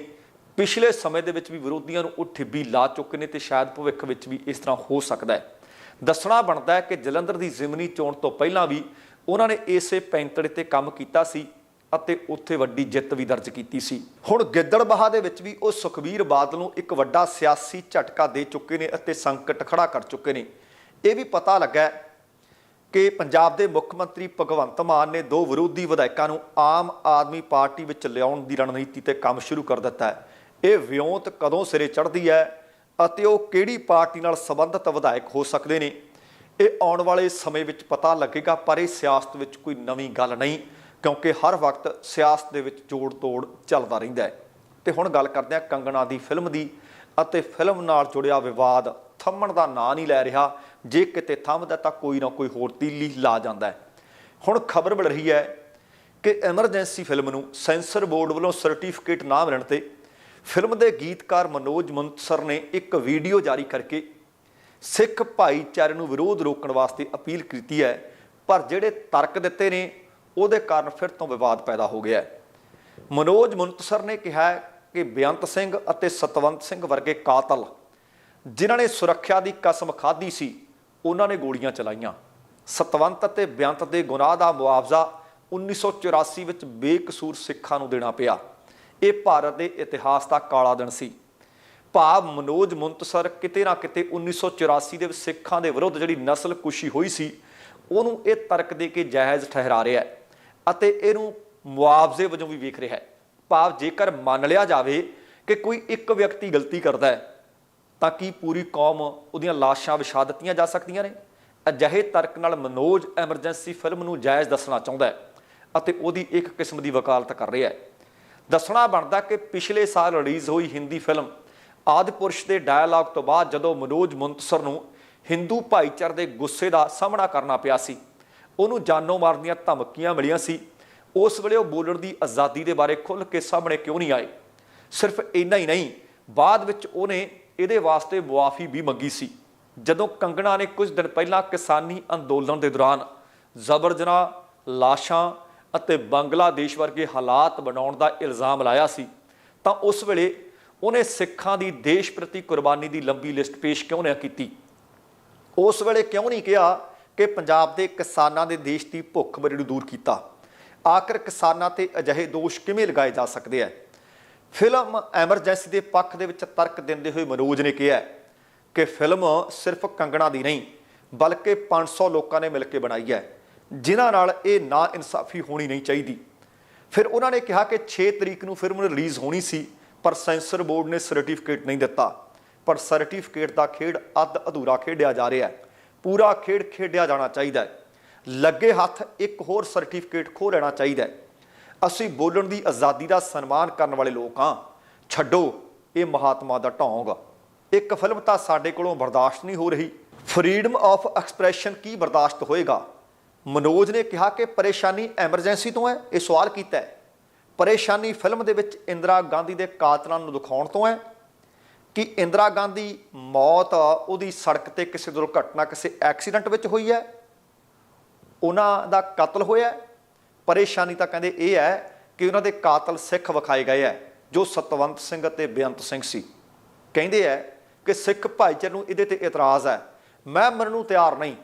ਪਿਛਲੇ ਸਮੇਂ ਦੇ ਵਿੱਚ ਵੀ ਵਿਰੋਧੀਆਂ ਨੂੰ ਉਹ ਠਿੱਬੀ ਲਾ ਚੁੱਕੇ ਨੇ ਤੇ ਸ਼ਾਇਦ ਭਵਿੱਖ ਵਿੱਚ ਵੀ ਇਸ ਤਰ੍ਹਾਂ ਹੋ ਸਕਦਾ ਹੈ। ਦੱਸਣਾ ਬਣਦਾ ਹੈ ਕਿ ਜਲੰਧਰ ਦੀ ਜ਼ਿਮਨੀ ਚੋਣ ਤੋਂ ਪਹਿਲਾਂ ਵੀ ਉਹਨਾਂ ਨੇ ਇਸੇ ਪੈਂਤੜੇ ਤੇ ਕੰਮ ਕੀਤਾ ਸੀ ਅਤੇ ਉੱਥੇ ਵੱਡੀ ਜਿੱਤ ਵੀ ਦਰਜ ਕੀਤੀ ਸੀ। ਹੁਣ ਗਿੱਦੜਬਾਹਾ ਦੇ ਵਿੱਚ ਵੀ ਉਹ ਸੁਖਬੀਰ ਬਾਦਲ ਨੂੰ ਇੱਕ ਵੱਡਾ ਸਿਆਸੀ ਝਟਕਾ ਦੇ ਚੁੱਕੇ ਨੇ ਅਤੇ ਸੰਕਟ ਖੜਾ ਕਰ ਚੁੱਕੇ ਨੇ। ਇਹ ਵੀ ਪਤਾ ਲੱਗਾ ਕਿ ਪੰਜਾਬ ਦੇ ਮੁੱਖ ਮੰਤਰੀ ਭਗਵੰਤ ਮਾਨ ਨੇ ਦੋ ਵਿਰੋਧੀ ਵਿਧਾਇਕਾਂ ਨੂੰ ਆਮ ਆਦਮੀ ਪਾਰਟੀ ਵਿੱਚ ਲਿਆਉਣ ਦੀ ਰਣਨੀਤੀ ਤੇ ਕੰਮ ਸ਼ੁਰੂ ਕਰ ਦਿੱਤਾ ਹੈ। ਇਹ ਵਿਉਂਤ ਕਦੋਂ ਸਿਰੇ ਚੜ੍ਹਦੀ ਹੈ ਅਤੇ ਉਹ ਕਿਹੜੀ ਪਾਰਟੀ ਨਾਲ ਸੰਬੰਧਿਤ ਵਿਧਾਇਕ ਹੋ ਸਕਦੇ ਨੇ? ਇਹ ਆਉਣ ਵਾਲੇ ਸਮੇਂ ਵਿੱਚ ਪਤਾ ਲੱਗੇਗਾ, ਪਰ ਇਹ ਸਿਆਸਤ ਵਿੱਚ ਕੋਈ ਨਵੀਂ ਗੱਲ ਨਹੀਂ, ਕਿਉਂਕਿ ਹਰ ਵਕਤ ਸਿਆਸਤ ਦੇ ਵਿੱਚ ਜੋੜ ਤੋੜ ਚੱਲਦਾ ਰਹਿੰਦਾ ਹੈ। ਤੇ ਹੁਣ ਗੱਲ ਕਰਦੇ ਹਾਂ ਕੰਗਣਾ ਦੀ ਫਿਲਮ ਦੀ ਅਤੇ ਫਿਲਮ ਨਾਲ ਜੁੜਿਆ ਵਿਵਾਦ, ਥੰਮਣ ਦਾ ਨਾਂ ਨਹੀਂ ਲੈ ਰਿਹਾ। ਜੇ ਕਿਤੇ ਥੰਮਦਾ ਤਾਂ ਕੋਈ ਨਾ ਕੋਈ ਹੋਰ ਤੀਲੀ ਲਾ ਜਾਂਦਾ ਹੈ। ਹੁਣ ਖਬਰ ਮਿਲ ਰਹੀ ਹੈ ਕਿ ਐਮਰਜੈਂਸੀ ਫਿਲਮ ਨੂੰ ਸੈਂਸਰ ਬੋਰਡ ਵੱਲੋਂ ਸਰਟੀਫਿਕੇਟ ਨਾ ਮਿਲਣ ਤੇ ਫਿਲਮ ਦੇ ਗੀਤਕਾਰ ਮਨੋਜ ਮੁੰਤਸਰ ਨੇ ਇੱਕ ਵੀਡੀਓ ਜਾਰੀ ਕਰਕੇ ਸਿੱਖ ਭਾਈਚਾਰੇ ਨੂੰ ਵਿਰੋਧ ਰੋਕਣ ਵਾਸਤੇ ਅਪੀਲ ਕੀਤੀ ਹੈ, ਪਰ ਜਿਹੜੇ ਤਰਕ ਦਿੱਤੇ ਨੇ, ਉਹਦੇ ਕਾਰਨ ਫਿਰ ਤੋਂ ਵਿਵਾਦ ਪੈਦਾ ਹੋ ਗਿਆ ਹੈ। ਮਨੋਜ ਮੁੰਤਸਰ ਨੇ ਕਿਹਾ ਕਿ ਬੇਅੰਤ ਸਿੰਘ ਅਤੇ ਸਤਵੰਤ ਸਿੰਘ ਵਰਗੇ ਕਾਤਲ, ਜਿਨ੍ਹਾਂ ਨੇ ਸੁਰੱਖਿਆ ਦੀ ਕਸਮ ਖਾਧੀ ਸੀ ਉਹਨਾਂ ਨੇ ਗੋਲੀਆਂ ਚਲਾਈਆਂ। ਸਤਵੰਤ ਅਤੇ ਬੇਅੰਤ ਦੇ ਗੁਨਾਹ ਦਾ ਮੁਆਵਜ਼ਾ 1984 ਵਿੱਚ ਬੇਕਸੂਰ ਸਿੱਖਾਂ ਨੂੰ ਦੇਣਾ ਪਿਆ। ਇਹ ਭਾਰਤ ਦੇ ਇਤਿਹਾਸ ਦਾ ਕਾਲਾ ਦਿਨ ਸੀ। ਭਾਵ ਮਨੋਜ ਮੁੰਤਸਰ ਕਿਤੇ ਨਾ ਕਿਤੇ 1984 ਦੇ ਵਿੱਚ ਸਿੱਖਾਂ ਦੇ ਵਿਰੁੱਧ ਜਿਹੜੀ ਨਸਲ ਕੁਸ਼ੀ ਹੋਈ ਸੀ, ਉਹਨੂੰ ਇਹ ਤਰਕ ਦੇ ਕੇ ਜਾਇਜ਼ ਠਹਿਰਾ ਰਿਹਾ ਹੈ ਅਤੇ ਇਹਨੂੰ ਮੁਆਵਜ਼ੇ ਵਜੋਂ ਵੀ ਵੇਖ ਰਿਹਾ ਹੈ। ਭਾਵ ਜੇਕਰ ਮੰਨ ਲਿਆ ਜਾਵੇ ਕਿ ਕੋਈ ਇੱਕ ਵਿਅਕਤੀ ਗਲਤੀ ਕਰਦਾ ਹੈ ਤਾਂ ਕਿ ਪੂਰੀ ਕੌਮ ਉਹਦੀਆਂ ਲਾਸ਼ਾਂ ਵਿਛਾ ਦਿੱਤੀਆਂ ਜਾ ਸਕਦੀਆਂ ਨੇ। ਅਜਿਹੇ ਤਰਕ ਨਾਲ ਮਨੋਜ ਐਮਰਜੈਂਸੀ ਫਿਲਮ ਨੂੰ ਜਾਇਜ਼ ਦੱਸਣਾ ਚਾਹੁੰਦਾ ਹੈ ਅਤੇ ਉਹਦੀ ਇੱਕ ਕਿਸਮ ਦੀ ਵਕਾਲਤ ਕਰ ਰਿਹਾ ਹੈ। ਦੱਸਣਾ ਬਣਦਾ ਕਿ ਪਿਛਲੇ ਸਾਲ ਰਿਲੀਜ਼ ਹੋਈ ਹਿੰਦੀ ਫਿਲਮ ਆਦਿਪੁਰਸ਼ ਦੇ ਡਾਇਲੌਗ ਤੋਂ ਬਾਅਦ ਜਦੋਂ ਮਨੋਜ ਮੁੰਤਸਰ ਨੂੰ ਹਿੰਦੂ ਭਾਈਚਾਰੇ ਦੇ ਗੁੱਸੇ ਦਾ ਸਾਹਮਣਾ ਕਰਨਾ ਪਿਆ ਸੀ, ਉਹਨੂੰ ਜਾਨੋਂ ਮਾਰਨ ਦੀਆਂ ਧਮਕੀਆਂ ਮਿਲੀਆਂ ਸੀ। ਉਸ ਵੇਲੇ ਉਹ ਬੋਲਣ ਦੀ ਆਜ਼ਾਦੀ ਦੇ ਬਾਰੇ ਖੁੱਲ੍ਹ ਕੇ ਸਾਹਮਣੇ ਕਿਉਂ ਨਹੀਂ ਆਏ? ਸਿਰਫ ਇੰਨਾ ਹੀ ਨਹੀਂ, ਬਾਅਦ ਵਿੱਚ ਉਹਨੇ ਇਹਦੇ ਵਾਸਤੇ ਮੁਆਫੀ ਵੀ ਮੰਗੀ ਸੀ। ਜਦੋਂ ਕੰਗਣਾ ਨੇ ਕੁਝ ਦਿਨ ਪਹਿਲਾਂ ਕਿਸਾਨੀ ਅੰਦੋਲਨ ਦੇ ਦੌਰਾਨ ਜ਼ਬਰ ਜਨਾਹ ਲਾਸ਼ਾਂ ਅਤੇ ਬੰਗਲਾਦੇਸ਼ ਵਰਗੇ ਹਾਲਾਤ ਬਣਾਉਣ ਦਾ ਇਲਜ਼ਾਮ ਲਾਇਆ ਸੀ, ਤਾਂ ਉਸ ਵੇਲੇ ਉਹਨੇ ਸਿੱਖਾਂ ਦੀ ਦੇਸ਼ ਪ੍ਰਤੀ ਕੁਰਬਾਨੀ ਦੀ ਲੰਬੀ ਲਿਸਟ ਪੇਸ਼ ਕਿਉਂ ਨਾ ਕੀਤੀ? ਉਸ ਵੇਲੇ ਕਿਉਂ ਨਹੀਂ ਕਿਹਾ ਕਿ ਪੰਜਾਬ ਦੇ ਕਿਸਾਨਾਂ ਦੇ ਦੇਸ਼ ਦੀ ਭੁੱਖ ਮਰੀ ਨੂੰ ਦੂਰ ਕੀਤਾ? ਆਖਰ ਕਿਸਾਨਾਂ ਤੇ ਅਜਿਹੇ ਦੋਸ਼ ਕਿਵੇਂ ਲਗਾਏ ਜਾ ਸਕਦੇ ਆ? ਫਿਲਮ ਐਮਰਜੈਂਸੀ ਦੇ ਪੱਖ ਦੇ ਵਿੱਚ ਤਰਕ ਦਿੰਦੇ ਹੋਏ ਮਨੋਜ ਨੇ ਕਿਹਾ ਕਿ ਫਿਲਮ ਸਿਰਫ ਕੰਗਣਾ ਦੀ ਨਹੀਂ, ਬਲਕਿ 500 ਲੋਕਾਂ ਨੇ ਮਿਲ ਕੇ ਬਣਾਈ ਹੈ, ਜਿਨ੍ਹਾਂ ਨਾਲ ਇਹ ਨਾ ਇਨਸਾਫੀ ਹੋਣੀ ਨਹੀਂ ਚਾਹੀਦੀ। ਫਿਰ ਉਹਨਾਂ ਨੇ ਕਿਹਾ ਕਿ 6 ਤਰੀਕ ਨੂੰ ਫਿਲਮ ਰਿਲੀਜ਼ ਹੋਣੀ ਸੀ, ਪਰ ਸੈਂਸਰ ਬੋਰਡ ਨੇ ਸਰਟੀਫਿਕੇਟ ਨਹੀਂ ਦਿੱਤਾ। ਪਰ ਸਰਟੀਫਿਕੇਟ ਦਾ ਖੇਡ ਅੱਧ ਅਧੂਰਾ ਖੇਡਿਆ ਜਾ ਰਿਹਾ ਹੈ। ਪੂਰਾ ਖੇਡ ਖੇਡਿਆ ਜਾਣਾ ਚਾਹੀਦਾ ਹੈ। ਲੱਗੇ ਹੱਥ ਇੱਕ ਹੋਰ ਸਰਟੀਫਿਕੇਟ ਖੋ ਲੈਣਾ ਚਾਹੀਦਾ ਹੈ। ਅਸੀਂ ਬੋਲਣ ਦੀ ਆਜ਼ਾਦੀ ਦਾ ਸਨਮਾਨ ਕਰਨ ਵਾਲੇ ਲੋਕ ਹਾਂ। ਛੱਡੋ, ਇਹ ਮਹਾਤਮਾ ਦਾ ਢੋਂਗ। ਇੱਕ ਫਿਲਮ ਤਾਂ ਸਾਡੇ ਕੋਲੋਂ ਬਰਦਾਸ਼ਤ ਨਹੀਂ ਹੋ ਰਹੀ। ਫਰੀडम ਆਫ ਐਕਸਪ੍ਰੈਸ਼ਨ ਕੀ ਬਰਦਾਸ਼ਤ ਹੋਏਗਾ? ਮਨੋਜ ਨੇ ਕਿਹਾ ਕਿ ਪਰੇਸ਼ਾਨੀ ਐਮਰਜੈਂਸੀ ਤੋਂ ਹੈ, ਇਹ ਸਵਾਲ ਕੀਤਾ ਹੈ। ਪਰੇਸ਼ਾਨੀ ਫਿਲਮ ਦੇ ਵਿੱਚ ਇੰਦਰਾ ਗਾਂਧੀ ਦੇ ਕਾਤਲਾਂ ਨੂੰ ਦਿਖਾਉਣ ਤੋਂ ਹੈ। ਕਿ ਇੰਦਰਾ ਗਾਂਧੀ ਮੌਤ ਉਹਦੀ ਸੜਕ ਤੇ ਕਿਸੇ ਦੁਰਘਟਨਾ, ਕਿਸੇ ਐਕਸੀਡੈਂਟ ਵਿੱਚ ਹੋਈ ਹੈ। ਉਹਨਾਂ ਦਾ ਕਤਲ ਹੋਇਆ ਪਰੇਸ਼ਾਨੀ ਤਾਂ ਕਹਿੰਦੇ ਇਹ ਹੈ ਕਿ ਉਹਨਾਂ ਦੇ ਕਾਤਲ ਸਿੱਖ ਵਿਖਾਏ ਗਏ ਹੈ, ਜੋ ਸਤਵੰਤ ਸਿੰਘ ਅਤੇ ਬੇਅੰਤ ਸਿੰਘ ਸੀ। ਕਹਿੰਦੇ ਹੈ ਕਿ ਸਿੱਖ ਭਾਈਚਾਰੇ ਨੂੰ ਇਹਦੇ ਤੇ ਇਤਰਾਜ਼ ਹੈ। ਮੈਂ ਮਰਨ ਨੂੰ ਤਿਆਰ ਨਹੀਂ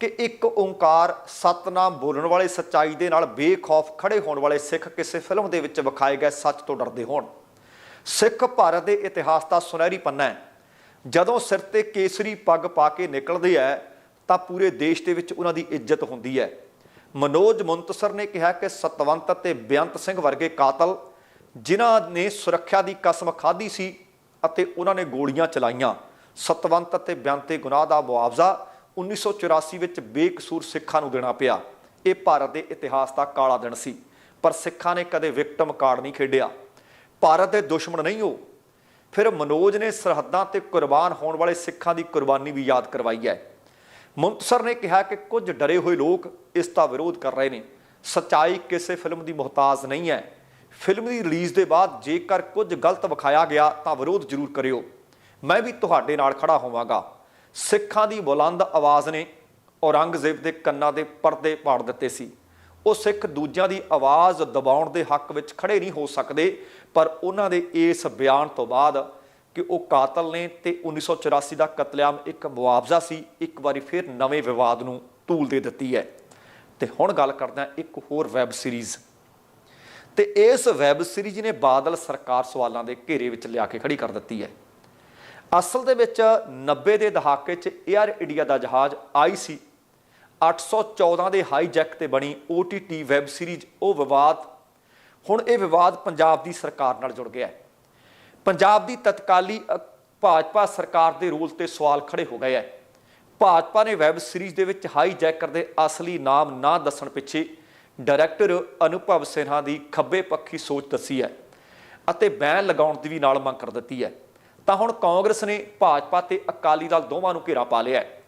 ਕਿ ਇੱਕ ਓੰਕਾਰ ਸਤਨਾਮ ਬੋਲਣ ਵਾਲੇ ਸੱਚਾਈ ਦੇ ਨਾਲ ਬੇਖੌਫ ਖੜੇ ਹੋਣ ਵਾਲੇ ਸਿੱਖ ਕਿਸੇ ਫਿਲਮ ਦੇ ਵਿੱਚ ਵਿਖਾਏ ਗਏ ਸੱਚ ਤੋਂ ਡਰਦੇ ਹੋਣ। ਸਿੱਖ ਭਾਰਤ ਦੇ ਇਤਿਹਾਸ ਦਾ ਸੁਨਹਿਰੀ ਪੰਨਾ ਹੈ। ਜਦੋਂ ਸਿਰ ਤੇ ਕੇਸਰੀ ਪੱਗ ਪਾ ਕੇ ਨਿਕਲਦੇ ਹੈ, ਤਾਂ ਪੂਰੇ ਦੇਸ਼ ਦੇ ਵਿੱਚ ਉਹਨਾਂ ਦੀ ਇੱਜ਼ਤ ਹੁੰਦੀ ਹੈ। ਮਨੋਜ ਮੁੰਤਸਰ ਨੇ ਕਿਹਾ ਕਿ ਸਤਵੰਤ ਅਤੇ ਬੇਅੰਤ ਸਿੰਘ ਵਰਗੇ ਕਾਤਲ, ਜਿਨ੍ਹਾਂ ਨੇ ਸੁਰੱਖਿਆ ਦੀ ਕਸਮ ਖਾਧੀ ਸੀ ਅਤੇ ਉਹਨਾਂ ਨੇ ਗੋਲੀਆਂ ਚਲਾਈਆਂ। ਸਤਵੰਤ ਅਤੇ ਬੇਅੰਤ ਦੇ ਗੁਨਾਹ ਦਾ ਮੁਆਵਜ਼ਾ 1984 ਵਿੱਚ ਬੇਕਸੂਰ ਸਿੱਖਾਂ ਨੂੰ ਦੇਣਾ ਪਿਆ। ਇਹ ਭਾਰਤ ਦੇ ਇਤਿਹਾਸ ਦਾ ਕਾਲਾ ਦਿਨ ਸੀ, ਪਰ ਸਿੱਖਾਂ ਨੇ ਕਦੇ ਵਿਕਟਮ ਕਾਰਡ ਨਹੀਂ ਖੇਡਿਆ। ਭਾਰਤ ਦੇ ਦੁਸ਼ਮਣ ਨਹੀਂ ਹੋ, ਫਿਰ ਮਨੋਜ ਨੇ ਸਰਹੱਦਾਂ ਤੇ ਕੁਰਬਾਨ ਹੋਣ ਵਾਲੇ ਸਿੱਖਾਂ ਦੀ ਕੁਰਬਾਨੀ ਵੀ ਯਾਦ ਕਰਵਾਈ ਹੈ। ਮੁੰਤਸਰ ਨੇ ਕਿਹਾ ਕਿ ਕੁਝ ਡਰੇ ਹੋਏ ਲੋਕ ਇਸ ਦਾ ਵਿਰੋਧ ਕਰ ਰਹੇ ਨੇ। ਸਚਾਈ ਕਿਸੇ ਫਿਲਮ ਦੀ ਮੁਹਤਾਜ ਨਹੀਂ ਹੈ। ਫਿਲਮ ਦੀ ਰਿਲੀਜ਼ ਦੇ ਬਾਅਦ ਜੇਕਰ ਕੁਝ ਗਲਤ ਵਿਖਾਇਆ ਗਿਆ ਤਾਂ ਵਿਰੋਧ ਜ਼ਰੂਰ ਕਰਿਓ। ਮੈਂ ਵੀ ਤੁਹਾਡੇ ਨਾਲ ਖੜਾ ਹੋਵਾਂਗਾ। ਸਿੱਖਾਂ ਦੀ ਬੁਲੰਦ ਆਵਾਜ਼ ਨੇ ਔਰੰਗਜ਼ੇਬ ਦੇ ਕੰਨਾਂ ਦੇ ਪਰਦੇ ਪਾੜ ਦਿੱਤੇ ਸੀ। ਉਹ ਸਿੱਖ ਦੂਜਿਆਂ ਦੀ ਆਵਾਜ਼ ਦਬਾਉਣ ਦੇ ਹੱਕ ਵਿੱਚ ਖੜੇ ਨਹੀਂ ਹੋ ਸਕਦੇ, ਪਰ ਉਹਨਾਂ ਦੇ ਇਸ ਬਿਆਨ ਤੋਂ ਬਾਅਦ ਕਿ ਉਹ ਕਾਤਲ ਨੇ ਤੇ 1984 ਦਾ ਕਤਲੇਆਮ ਇੱਕ ਮੁਆਵਜ਼ਾ ਸੀ, ਇੱਕ ਵਾਰੀ ਫਿਰ ਨਵੇਂ ਵਿਵਾਦ ਨੂੰ ਧੂਲ ਦੇ ਦਿੱਤੀ ਹੈ। ਤੇ ਹੁਣ ਗੱਲ ਕਰਦੇ ਹਾਂ ਇੱਕ ਹੋਰ ਵੈਬ ਸੀਰੀਜ਼। ਤੇ ਇਸ ਵੈਬ ਸੀਰੀਜ਼ ਨੇ ਬਾਦਲ ਸਰਕਾਰ ਸਵਾਲਾਂ ਦੇ ਘੇਰੇ ਵਿੱਚ ਲਿਆ ਕੇ ਖੜੀ ਕਰ ਦਿੱਤੀ ਹੈ। ਅਸਲ ਦੇ ਵਿੱਚ 90 ਦੇ ਦਹਾਕੇ 'ਚ 에ਅਰ ਇੰਡੀਆ ਦਾ ਜਹਾਜ਼ ਆਈਸੀ 814 ਦੇ ਹਾਈਜੈਕ ਤੇ ਬਣੀ OTT ਵੈਬ ਸੀਰੀਜ਼ ਉਹ ਵਿਵਾਦ, ਹੁਣ ਇਹ ਵਿਵਾਦ ਪੰਜਾਬ ਦੀ ਸਰਕਾਰ ਨਾਲ ਜੁੜ ਗਿਆ ਹੈ। ਪੰਜਾਬ ਦੀ ਤਤਕਾਲੀ ਅ, ਭਾਜਪਾ ਸਰਕਾਰ ਦੇ ਰੂਲ ਤੇ ਸਵਾਲ ਖੜੇ ਹੋ ਗਏ ਹੈ ਭਾਜਪਾ ਨੇ ਵੈਬ ਸੀਰੀਜ਼ ਦੇ ਵਿੱਚ ਹਾਈਜੈਕਰ ਦੇ ਅਸਲੀ ਨਾਮ ਨਾ ਦੱਸਣ ਪਿੱਛੇ ਡਾਇਰੈਕਟਰ ਅਨੁਭਵ ਸਿਨਹਾ ਦੀ ਖੱਬੇ ਪੱਖੀ ਸੋਚ ਦੱਸੀ ਹੈ ਅਤੇ ਬੈਨ ਲਗਾਉਣ ਦੀ ਵੀ ਨਾਲ ਮੰਗ ਕਰ ਦਿੱਤੀ ਹੈ ਤਾਂ ਹੁਣ ਕਾਂਗਰਸ ਨੇ ਭਾਜਪਾ ਤੇ ਅਕਾਲੀ ਦਲ ਦੋਵਾਂ ਨੂੰ ਘੇਰਾ ਪਾ ਲਿਆ ਹੈ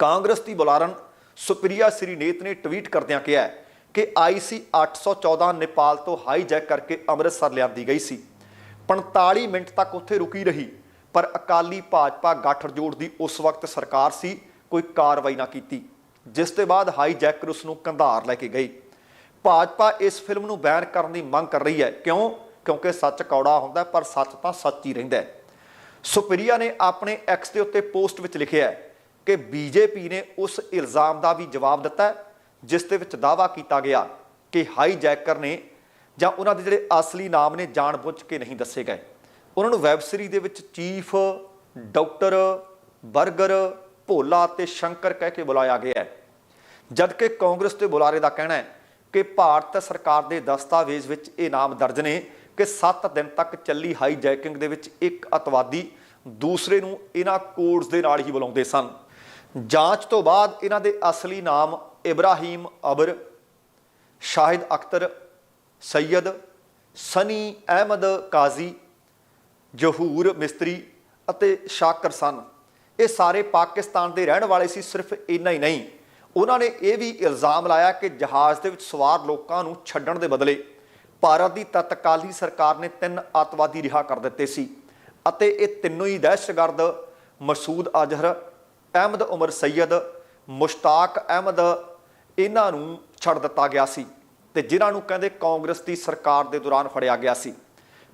ਕਾਂਗਰਸ ਦੀ ਬੁਲਾਰਨ ਸੁਪ੍ਰਿਆ ਸ੍ਰੀਨੇਤ ਨੇ ਟਵੀਟ ਕਰਦਿਆਂ ਕਿਹਾ ਹੈ ਕਿ ਆਈਸੀ 814 ਨੇਪਾਲ ਤੋਂ ਹਾਈਜੈਕ ਕਰਕੇ ਅੰਮ੍ਰਿਤਸਰ ਲਿਆਂਦੀ ਗਈ ਸੀ। 45 ਮਿੰਟ ਤੱਕ ਉੱਥੇ ਰੁਕੀ ਰਹੀ, ਪਰ ਅਕਾਲੀ ਭਾਜਪਾ ਗੱਠਜੋੜ ਦੀ ਉਸ ਵਕਤ ਸਰਕਾਰ ਸੀ, ਕੋਈ ਕਾਰਵਾਈ ਨਾ ਕੀਤੀ, ਜਿਸ ਦੇ ਬਾਅਦ ਹਾਈਜੈਕਰ ਉਸ ਨੂੰ ਕੰਧਾਰ ਲੈ ਕੇ ਗਈ। ਭਾਜਪਾ ਇਸ ਫਿਲਮ ਨੂੰ ਬੈਨ ਕਰਨ ਦੀ ਮੰਗ ਕਰ ਰਹੀ ਹੈ। ਕਿਉਂ? ਕਿਉਂਕਿ ਸੱਚ ਕੌੜਾ ਹੁੰਦਾ, ਪਰ ਸੱਚ ਤਾਂ ਸੱਚ ਹੀ ਰਹਿੰਦਾ ਹੈ। ਸੁਪਰੀਆ ਨੇ ਆਪਣੇ ਐਕਸ ਦੇ ਉੱਤੇ ਪੋਸਟ ਵਿੱਚ ਲਿਖਿਆ ਹੈ ਕਿ ਬੀਜੇਪੀ ਨੇ ਉਸ ਇਲਜ਼ਾਮ ਦਾ ਵੀ ਜਵਾਬ ਦਿੱਤਾ ਜਿਸ ਦੇ ਵਿੱਚ ਦਾਅਵਾ ਕੀਤਾ ਗਿਆ ਕਿ ਹਾਈਜੈਕਰ ਨੇ ਜਾਂ ਉਹਨਾਂ ਦੇ ਜਿਹੜੇ ਅਸਲੀ ਨਾਮ ਨੇ ਜਾਣਬੁੱਝ ਕੇ ਨਹੀਂ ਦੱਸੇ ਗਏ। ਉਹਨਾਂ ਨੂੰ ਵੈਬ ਸੀਰੀਜ਼ ਦੇ ਵਿੱਚ ਚੀਫ ਡਾਕਟਰ 버ਗਰ ਭੋਲਾ ਤੇ ਸ਼ੰਕਰ ਕਹਿ ਕੇ ਬੁਲਾਇਆ ਗਿਆ ਹੈ। ਜਦਕਿ ਕਾਂਗਰਸ ਦੇ ਬੁਲਾਰੇ ਦਾ ਕਹਿਣਾ ਹੈ ਕਿ ਭਾਰਤ ਸਰਕਾਰ ਦੇ ਦਸਤਾਵੇਜ਼ ਵਿੱਚ ਇਹ ਨਾਮ ਦਰਜ ਨੇ ਕਿ 7 ਦਿਨ ਤੱਕ ਚੱਲੀ ਹਾਈਜੈਕਿੰਗ ਦੇ ਵਿੱਚ ਇੱਕ ਅਤਵਾਦੀ ਦੂਸਰੇ ਨੂੰ ਇਹਨਾਂ ਕੋਡਸ ਦੇ ਨਾਲ ਹੀ ਬੁਲਾਉਂਦੇ ਸਨ। ਜਾਂਚ ਤੋਂ ਬਾਅਦ ਇਹਨਾਂ ਦੇ ਅਸਲੀ ਨਾਮ ਇਬਰਾਹੀਮ ਅਬਰ, ਸ਼ਾਹਿਦ ਅਖਤਰ ਸੈਯਦ ਸਨੀ ਅਹਿਮਦ ਕਾਜ਼ੀ ਜਹੂਰ ਮਿਸਤਰੀ ਅਤੇ ਸ਼ਾਕਰ ਸਨ ਇਹ ਸਾਰੇ ਪਾਕਿਸਤਾਨ ਦੇ ਰਹਿਣ ਵਾਲੇ ਸੀ ਸਿਰਫ ਇੰਨਾ ਹੀ ਨਹੀਂ ਉਹਨਾਂ ਨੇ ਇਹ ਵੀ ਇਲਜ਼ਾਮ ਲਾਇਆ ਕਿ ਜਹਾਜ਼ ਦੇ ਵਿੱਚ ਸਵਾਰ ਲੋਕਾਂ ਨੂੰ ਛੱਡਣ ਦੇ ਬਦਲੇ ਭਾਰਤ ਦੀ ਤਤਕਾਲੀ ਸਰਕਾਰ ਨੇ ਤਿੰਨ ਅੱਤਵਾਦੀ ਰਿਹਾ ਕਰ ਦਿੱਤੇ ਸੀ ਅਤੇ ਇਹ ਤਿੰਨੋਂ ਹੀ ਦਹਿਸ਼ਤਗਰਦ ਮਸੂਦ ਅਜ਼ਹਰ ਅਹਿਮਦ ਉਮਰ ਸੈਯਦ ਮੁਸ਼ਤਾਕ ਅਹਿਮਦ ਇਹਨਾਂ ਨੂੰ ਛੱਡ ਦਿੱਤਾ ਗਿਆ ਸੀ ਤੇ ਜਿਨ੍ਹਾਂ ਨੂੰ ਕਹਿੰਦੇ ਕਾਂਗਰਸ ਦੀ ਸਰਕਾਰ ਦੇ ਦੌਰਾਨ ਫੜਿਆ ਗਿਆ ਸੀ।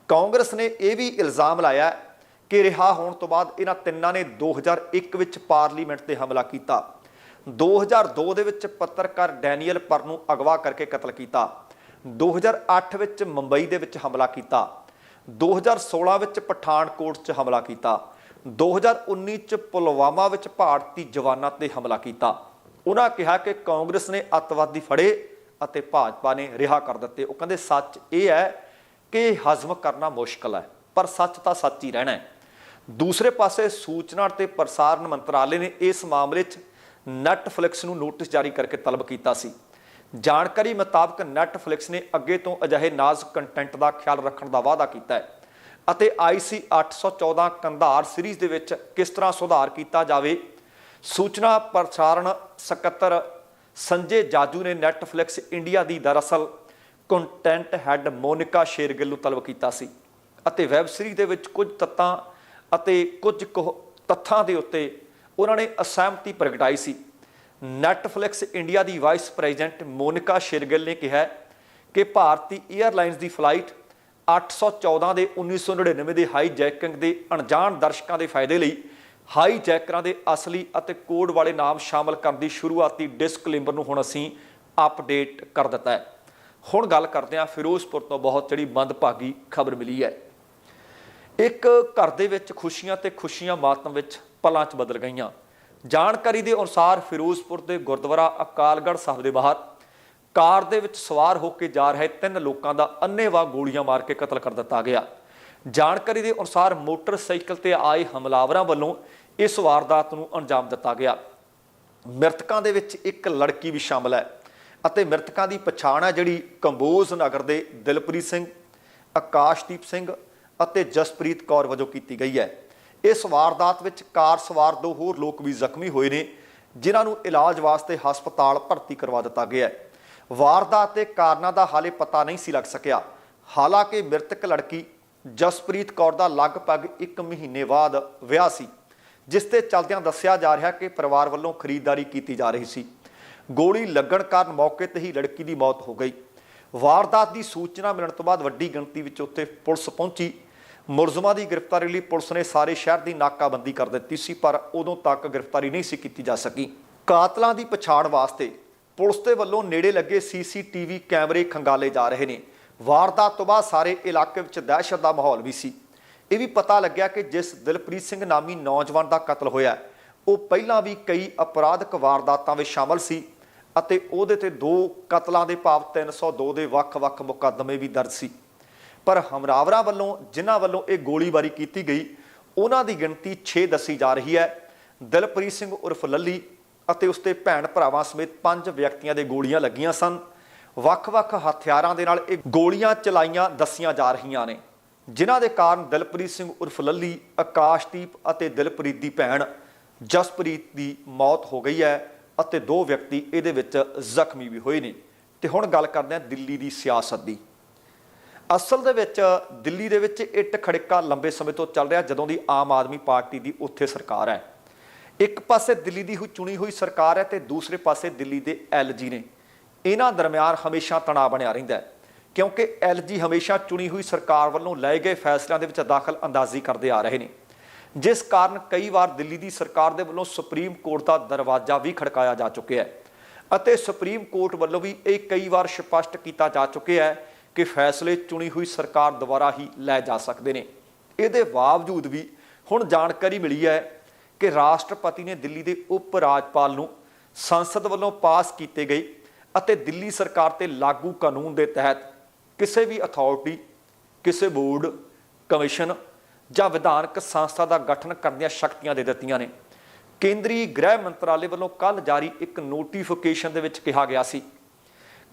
ਕਾਂਗਰਸ ਨੇ ਇਹ ਵੀ ਇਲਜ਼ਾਮ ਲਾਇਆ ਕਿ ਰਿਹਾ ਹੋਣ ਤੋਂ ਬਾਅਦ ਇਹਨਾਂ ਤਿੰਨਾਂ ਨੇ 2001 ਵਿੱਚ ਪਾਰਲੀਮੈਂਟ ਤੇ ਹਮਲਾ ਕੀਤਾ। 2002 ਦੇ ਵਿੱਚ ਪੱਤਰਕਾਰ ਡੈਨੀਅਲ ਪਰ ਨੂੰ ਅਗਵਾ ਕਰਕੇ ਕਤਲ ਕੀਤਾ। 2008 ਵਿੱਚ ਮੁੰਬਈ ਦੇ ਵਿੱਚ ਹਮਲਾ ਕੀਤਾ। 2016 ਵਿੱਚ ਪਠਾਨਕੋਟ 'ਚ ਹਮਲਾ ਕੀਤਾ। 2019 'ਚ ਪੁਲਵਾਮਾ ਵਿੱਚ ਭਾਰਤੀ ਜਵਾਨਾਂ ਤੇ ਹਮਲਾ ਕੀਤਾ। ਉਹਨਾਂ ਕਿਹਾ ਕਿ ਕਾਂਗਰਸ ਨੇ ਅੱਤਵਾਦੀ ਫੜੇ ਅਤੇ ਭਾਜਪਾ ਨੇ ਰਿਹਾ ਕਰ ਦਿੱਤੇ। ਉਹ ਕਹਿੰਦੇ, ਸੱਚ ਇਹ ਹੈ ਕਿ ਹਜ਼ਮ ਕਰਨਾ ਮੁਸ਼ਕਲ ਹੈ, ਪਰ ਸੱਚ ਤਾਂ ਸੱਚ ਹੀ ਰਹਿਣਾ ਹੈ। ਦੂਸਰੇ ਪਾਸੇ ਸੂਚਨਾ ਅਤੇ ਪ੍ਰਸਾਰਣ ਮੰਤਰਾਲੇ ਨੇ ਇਸ ਮਾਮਲੇ 'ਚ ਨੈਟਫਲਿਕਸ ਨੂੰ ਨੋਟਿਸ ਜਾਰੀ ਕਰਕੇ ਤਲਬ ਕੀਤਾ ਸੀ। ਜਾਣਕਾਰੀ ਮੁਤਾਬਕ ਨੈਟਫਲਿਕਸ ਨੇ ਅੱਗੇ ਤੋਂ ਅਜਿਹੇ ਨਾਜ਼ੁਕ ਕੰਟੈਂਟ ਦਾ ਖਿਆਲ ਰੱਖਣ ਦਾ ਵਾਅਦਾ ਕੀਤਾ ਹੈ ਅਤੇ ਆਈਸੀ 814 ਕੰਧਾਰ ਸੀਰੀਜ਼ ਦੇ ਵਿੱਚ ਕਿਸ ਤਰ੍ਹਾਂ ਸੁਧਾਰ ਕੀਤਾ ਜਾਵੇ, ਸੂਚਨਾ ਪ੍ਰਸਾਰਣ ਸਕੱਤਰ ਸੰਜੇ ਜਾਜੂ ਨੇ ਨੈਟਫਲਿਕਸ ਇੰਡੀਆ ਦੀ ਦਰਅਸਲ ਕੰਟੈਂਟ ਹੈਡ ਮੋਨਿਕਾ ਸ਼ੇਰਗਿੱਲ ਨੂੰ ਤਲਬ ਕੀਤਾ ਸੀ ਅਤੇ ਵੈਬ ਸੀਰੀਜ਼ ਦੇ ਵਿੱਚ ਕੁਝ ਤੱਤਾਂ ਅਤੇ ਕੁਝ ਕੁ ਤੱਥਾਂ ਦੇ ਉੱਤੇ ਉਹਨਾਂ ਨੇ ਅਸਹਿਮਤੀ ਪ੍ਰਗਟਾਈ ਸੀ। ਨੈਟਫਲਿਕਸ ਇੰਡੀਆ ਦੀ ਵਾਈਸ ਪ੍ਰੈਜ਼ੀਡੈਂਟ ਮੋਨਿਕਾ ਸ਼ੇਰਗਿੱਲ ਨੇ ਕਿਹਾ ਕਿ ਭਾਰਤੀ 에ਅਰਲਾਈਨਸ ਦੀ ਫਲਾਈਟ 814 ਦੇ 1999 ਦੇ ਹਾਈਜੈਕਿੰਗ ਦੇ ਅਣਜਾਣ ਦਰਸ਼ਕਾਂ ਦੇ ਫਾਇਦੇ ਲਈ ਹਾਈ ਜੈਕਰਾਂ ਦੇ ਅਸਲੀ ਅਤੇ ਕੋਡ ਵਾਲੇ ਨਾਮ ਸ਼ਾਮਲ ਕਰਨ ਦੀ ਸ਼ੁਰੂਆਤੀ ਡਿਸਕਲੇਮਰ ਨੂੰ ਹੁਣ ਅਸੀਂ ਅਪਡੇਟ ਕਰ ਦਿੱਤਾ ਹੈ। ਹੁਣ ਗੱਲ ਕਰਦੇ ਹਾਂ ਫਿਰੋਜ਼ਪੁਰ ਤੋਂ ਬਹੁਤ ਜਿਹੜੀ ਮੰਦਭਾਗੀ ਖਬਰ ਮਿਲੀ ਹੈ। ਇੱਕ ਘਰ ਦੇ ਵਿੱਚ ਖੁਸ਼ੀਆਂ ਤੇ ਖੁਸ਼ੀਆਂ ਮਾਤਮ ਵਿੱਚ ਪਲਾਂ 'ਚ ਬਦਲ ਗਈਆਂ। ਜਾਣਕਾਰੀ ਦੇ ਅਨੁਸਾਰ ਫਿਰੋਜ਼ਪੁਰ ਦੇ ਗੁਰਦੁਆਰਾ ਅਕਾਲਗੜ੍ਹ ਸਾਹਿਬ ਦੇ ਬਾਹਰ ਕਾਰ ਦੇ ਵਿੱਚ ਸਵਾਰ ਹੋ ਕੇ ਜਾ ਰਹੇ ਤਿੰਨ ਲੋਕਾਂ ਦਾ ਅੰਨ੍ਹੇਵਾਹ ਗੋਲੀਆਂ ਮਾਰ ਕੇ ਕਤਲ ਕਰ ਦਿੱਤਾ ਗਿਆ। ਜਾਣਕਾਰੀ ਦੇ ਅਨੁਸਾਰ ਮੋਟਰਸਾਈਕਲ ਤੇ ਆਏ ਹਮਲਾਵਰਾਂ ਵੱਲੋਂ ਇਸ ਵਾਰਦਾਤ ਨੂੰ ਅੰਜਾਮ ਦਿੱਤਾ ਗਿਆ। ਮ੍ਰਿਤਕਾਂ ਦੇ ਵਿੱਚ ਇੱਕ ਲੜਕੀ ਵੀ ਸ਼ਾਮਲ ਹੈ ਅਤੇ ਮ੍ਰਿਤਕਾਂ ਦੀ ਪਛਾਣ ਹੈ ਜਿਹੜੀ ਕੰਬੋਜ ਨਗਰ ਦੇ ਦਿਲਪ੍ਰੀਤ ਸਿੰਘ, ਆਕਾਸ਼ਦੀਪ ਸਿੰਘ ਅਤੇ ਜਸਪ੍ਰੀਤ ਕੌਰ ਵਜੋਂ ਕੀਤੀ ਗਈ ਹੈ। ਇਸ ਵਾਰਦਾਤ ਵਿੱਚ ਕਾਰ ਸਵਾਰ ਦੋ ਹੋਰ ਲੋਕ ਵੀ ਜ਼ਖਮੀ ਹੋਏ ਨੇ, ਜਿਨ੍ਹਾਂ ਨੂੰ ਇਲਾਜ ਵਾਸਤੇ ਹਸਪਤਾਲ ਭਰਤੀ ਕਰਵਾ ਦਿੱਤਾ ਗਿਆ ਹੈ। ਵਾਰਦਾਤ ਦੇ ਕਾਰਨਾਂ ਦਾ ਹਾਲੇ ਪਤਾ ਨਹੀਂ ਸੀ ਲੱਗ ਸਕਿਆ। ਹਾਲਾਂਕਿ ਮ੍ਰਿਤਕ ਲੜਕੀ ਜਸਪ੍ਰੀਤ ਕੌਰ ਦਾ ਲਗਭਗ 1 ਮਹੀਨੇ ਬਾਅਦ ਵਿਆਹ ਸੀ, ਜਿਸ ਤੇ ਚਲਦਿਆਂ ਦੱਸਿਆ ਜਾ ਰਿਹਾ ਕਿ ਪਰਿਵਾਰ ਵੱਲੋਂ ਖਰੀਦਦਾਰੀ ਕੀਤੀ ਜਾ ਰਹੀ ਸੀ। ਗੋਲੀ ਲੱਗਣ ਕਾਰਨ ਮੌਕੇ ਤੇ ਹੀ ਲੜਕੀ ਦੀ ਮੌਤ ਹੋ ਗਈ। ਵਾਰਦਾਤ ਦੀ ਸੂਚਨਾ ਮਿਲਣ ਤੋਂ ਬਾਅਦ ਵੱਡੀ ਗਿਣਤੀ ਵਿੱਚ ਉੱਥੇ ਪੁਲਿਸ ਪਹੁੰਚੀ। ਮੁਲਜ਼ਮਾਂ ਦੀ ਗ੍ਰਿਫਤਾਰੀ ਲਈ ਪੁਲਿਸ ਨੇ ਸਾਰੇ ਸ਼ਹਿਰ ਦੀ ਨਾਕਾਬੰਦੀ ਕਰ ਦਿੱਤੀ ਸੀ, ਪਰ ਉਦੋਂ ਤੱਕ ਗ੍ਰਿਫਤਾਰੀ ਨਹੀਂ ਸੀ ਕੀਤੀ ਜਾ ਸਕੀ। ਕਾਤਲਾਂ ਦੀ ਪਛਾਣ ਵਾਸਤੇ ਪੁਲਿਸ ਦੇ ਵੱਲੋਂ ਨੇੜੇ ਲੱਗੇ ਸੀਸੀਟੀਵੀ ਕੈਮਰੇ ਖੰਗਾਲੇ ਜਾ ਰਹੇ ਨੇ। ਵਾਰਦਾਤ ਤੋਂ ਬਾਅਦ ਸਾਰੇ ਇਲਾਕੇ ਵਿੱਚ ਦਹਿਸ਼ਤ ਦਾ ਮਾਹੌਲ ਵੀ ਸੀ। ਇਹ ਵੀ ਪਤਾ ਲੱਗਿਆ ਕਿ ਜਿਸ ਦਿਲਪ੍ਰੀਤ ਸਿੰਘ ਨਾਮੀ ਨੌਜਵਾਨ ਦਾ ਕਤਲ ਹੋਇਆ ਉਹ ਪਹਿਲਾਂ ਵੀ ਕਈ ਅਪਰਾਧਕ ਵਾਰਦਾਤਾਂ ਵਿੱਚ ਸ਼ਾਮਲ ਸੀ ਅਤੇ ਉਹਦੇ ਤੇ ਦੋ ਕਤਲਾਂ ਦੇ ਭਾਵ 302 ਦੇ ਵੱਖ-ਵੱਖ ਮੁਕੱਦਮੇ ਵੀ ਦਰਜ ਸੀ। ਪਰ ਹਮਰਾਵਰਾਂ ਵੱਲੋਂ, ਜਿਨ੍ਹਾਂ ਵੱਲੋਂ ਇਹ ਗੋਲੀਬਾਰੀ ਕੀਤੀ ਗਈ, ਉਹਨਾਂ ਦੀ ਗਿਣਤੀ 6 ਦੱਸੀ ਜਾ ਰਹੀ ਹੈ। ਦਿਲਪ੍ਰੀਤ ਸਿੰਘ ਉਰਫ ਲੱਲੀ ਅਤੇ ਉਸਦੇ ਭੈਣ ਭਰਾਵਾਂ ਸਮੇਤ ਪੰਜ ਵਿਅਕਤੀਆਂ ਦੇ ਗੋਲੀਆਂ ਲੱਗੀਆਂ ਸਨ। ਵੱਖ-ਵੱਖ ਹਥਿਆਰਾਂ ਦੇ ਨਾਲ ਇਹ ਗੋਲੀਆਂ ਚਲਾਈਆਂ, ਦੱਸੀਆਂ ਜਾ ਰਹੀਆਂ ਨੇ। ਜਿਨ੍ਹਾਂ ਦੇ ਕਾਰਨ ਦਿਲਪ੍ਰੀਤ ਸਿੰਘ ਉਰਫ ਲੱਲੀ, ਆਕਾਸ਼ਦੀਪ ਅਤੇ ਦਿਲਪ੍ਰੀਤ ਦੀ ਭੈਣ ਜਸਪ੍ਰੀਤ ਦੀ ਮੌਤ ਹੋ ਗਈ ਹੈ ਅਤੇ ਦੋ ਵਿਅਕਤੀ ਇਹਦੇ ਵਿੱਚ ਜ਼ਖਮੀ ਵੀ ਹੋਏ ਨੇ। ਤੇ ਹੁਣ ਗੱਲ ਕਰਦੇ ਹਾਂ ਦਿੱਲੀ ਦੀ ਸਿਆਸਤ ਦੀ। ਅਸਲ ਦੇ ਵਿੱਚ ਦਿੱਲੀ ਦੇ ਵਿੱਚ ਇੱਟ ਖੜਿੱਕਾ ਲੰਬੇ ਸਮੇਂ ਤੋਂ ਚੱਲ ਰਿਹਾ, ਜਦੋਂ ਦੀ ਆਮ ਆਦਮੀ ਪਾਰਟੀ ਦੀ ਉੱਥੇ ਸਰਕਾਰ ਹੈ। ਇੱਕ ਪਾਸੇ ਦਿੱਲੀ ਦੀ ਚੁਣੀ ਹੋਈ ਸਰਕਾਰ ਹੈ ਤੇ ਦੂਸਰੇ ਪਾਸੇ ਦਿੱਲੀ ਦੇ ਐਲਜੀ ਨੇ। ਇਹਨਾਂ ਦਰਮਿਆਨ ਹਮੇਸ਼ਾ ਤਣਾਅ ਬਣਿਆ ਰਹਿੰਦਾ ਹੈ, ਕਿਉਂਕਿ ਐਲਜੀ ਹਮੇਸ਼ਾ ਚੁਣੀ ਹੋਈ ਸਰਕਾਰ ਵੱਲੋਂ ਲਏ ਗਏ ਫੈਸਲਿਆਂ ਦੇ ਵਿੱਚ ਦਾਖਲ ਅੰਦਾਜ਼ੀ ਕਰਦੇ ਆ ਰਹੇ ਨੇ। ਜਿਸ ਕਾਰਨ ਕਈ ਵਾਰ ਦਿੱਲੀ ਦੀ ਸਰਕਾਰ ਦੇ ਵੱਲੋਂ ਸੁਪਰੀਮ ਕੋਰਟ ਦਾ ਦਰਵਾਜ਼ਾ ਵੀ ਖੜਕਾਇਆ ਜਾ ਚੁੱਕਿਆ ਹੈ ਅਤੇ ਸੁਪਰੀਮ ਕੋਰਟ ਵੱਲੋਂ ਵੀ ਇਹ ਕਈ ਵਾਰ ਸਪਸ਼ਟ ਕੀਤਾ ਜਾ ਚੁੱਕਿਆ ਹੈ ਕਿ ਫੈਸਲੇ ਚੁਣੀ ਹੋਈ ਸਰਕਾਰ ਦੁਆਰਾ ਹੀ ਲੈ ਜਾ ਸਕਦੇ ਨੇ। ਇਹਦੇ ਬਾਵਜੂਦ ਵੀ ਹੁਣ ਜਾਣਕਾਰੀ ਮਿਲੀ ਹੈ ਕਿ ਰਾਸ਼ਟਰਪਤੀ ਨੇ ਦਿੱਲੀ ਦੇ ਉਪ ਰਾਜਪਾਲ ਨੂੰ ਸੰਸਦ ਵੱਲੋਂ ਪਾਸ ਕੀਤੇ ਗਏ ਅਤੇ ਦਿੱਲੀ ਸਰਕਾਰ ਤੇ ਲਾਗੂ ਕਾਨੂੰਨ ਦੇ ਤਹਿਤ ਕਿਸੇ ਵੀ ਅਥਾਰਟੀ ਕਿਸੇ ਬੋਰਡ ਕਮਿਸ਼ਨ ਜਾਂ ਵਿਧਾਨਕ ਸੰਸਥਾ ਦਾ ਗਠਨ ਕਰਨ ਦੀਆਂ ਸ਼ਕਤੀਆਂ ਦੇ ਦਿੱਤੀਆਂ ਨੇ। ਕੇਂਦਰੀ ਗ੍ਰਹਿ ਮੰਤਰਾਲੇ ਵੱਲੋਂ ਕੱਲ ਜਾਰੀ ਇੱਕ ਨੋਟੀਫਿਕੇਸ਼ਨ ਦੇ ਵਿੱਚ ਕਿਹਾ ਗਿਆ ਸੀ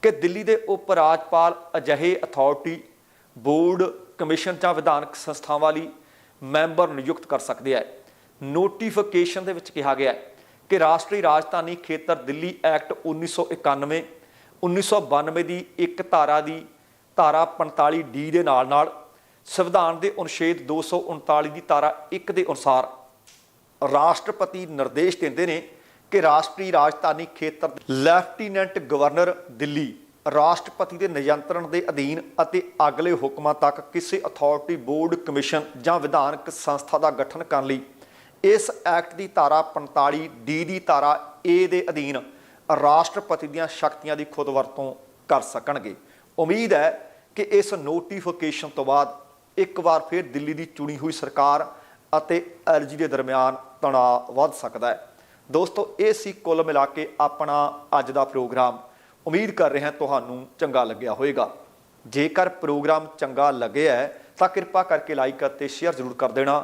ਕਿ ਦਿੱਲੀ ਦੇ ਉਪ ਰਾਜਪਾਲ ਅਜਿਹੇ ਅਥਾਰਟੀ ਬੋਰਡ ਕਮਿਸ਼ਨ ਜਾਂ ਵਿਧਾਨਕ ਸੰਸਥਾਵਾਂ ਲਈ ਮੈਂਬਰ ਨਿਯੁਕਤ ਕਰ ਸਕਦੇ ਹੈ ਨੋਟੀਫਿਕੇਸ਼ਨ ਦੇ ਵਿੱਚ ਕਿਹਾ ਗਿਆ ਹੈ ਕਿ ਰਾਸ਼ਟਰੀ ਰਾਜਧਾਨੀ ਖੇਤਰ ਦਿੱਲੀ ਐਕਟ 1991 1992 ਦੀ ਇੱਕ ਧਾਰਾ ਦੀ ਧਾਰਾ 45 ਡੀ ਦੇ ਨਾਲ ਨਾਲ ਸੰਵਿਧਾਨ ਦੇ ਅਨੁਛੇਦ 239 ਦੀ ਧਾਰਾ 1 ਦੇ ਅਨੁਸਾਰ ਰਾਸ਼ਟਰਪਤੀ ਨਿਰਦੇਸ਼ ਦਿੰਦੇ ਨੇ ਕਿ ਰਾਸ਼ਟਰੀ ਰਾਜਧਾਨੀ ਖੇਤਰ ਲੈਫਟੀਨੈਂਟ ਗਵਰਨਰ ਦਿੱਲੀ ਰਾਸ਼ਟਰਪਤੀ ਦੇ ਨਿਯੰਤਰਣ ਦੇ ਅਧੀਨ ਅਤੇ ਅਗਲੇ ਹੁਕਮਾਂ ਤੱਕ ਕਿਸੇ ਅਥਾਰਟੀ ਬੋਰਡ ਕਮਿਸ਼ਨ ਜਾਂ ਵਿਧਾਨਕ ਸੰਸਥਾ ਦਾ ਗਠਨ ਕਰਨ ਲਈ ਇਸ ਐਕਟ ਦੀ ਧਾਰਾ 45 ਡੀ ਦੀ ਧਾਰਾ ਏ ਦੇ ਅਧੀਨ ਰਾਸ਼ਟਰਪਤੀ ਦੀਆਂ ਸ਼ਕਤੀਆਂ ਦੀ ਖੁਦ ਵਰਤੋਂ ਕਰ ਸਕਣਗੇ। ਉਮੀਦ ਹੈ ਕਿ ਇਸ ਨੋਟੀਫਿਕੇਸ਼ਨ ਤੋਂ ਬਾਅਦ ਇੱਕ ਵਾਰ ਫਿਰ ਦਿੱਲੀ ਦੀ ਚੁਣੀ ਹੋਈ ਸਰਕਾਰ ਅਤੇ ਐਲਜੀ ਦੇ ਦਰਮਿਆਨ ਤਣਾਅ ਵੱਧ ਸਕਦਾ ਹੈ। ਦੋਸਤੋ, ਇਹ ਸੀ ਕੁੱਲ ਮਿਲਾ ਕੇ ਆਪਣਾ ਅੱਜ ਦਾ ਪ੍ਰੋਗਰਾਮ। ਉਮੀਦ ਕਰ ਰਿਹਾ ਤੁਹਾਨੂੰ ਚੰਗਾ ਲੱਗਿਆ ਹੋਵੇਗਾ। ਜੇਕਰ ਪ੍ਰੋਗਰਾਮ ਚੰਗਾ ਲੱਗਿਆ ਤਾਂ ਕਿਰਪਾ ਕਰਕੇ ਲਾਈਕ ਅਤੇ ਸ਼ੇਅਰ ਜ਼ਰੂਰ ਕਰ ਦੇਣਾ।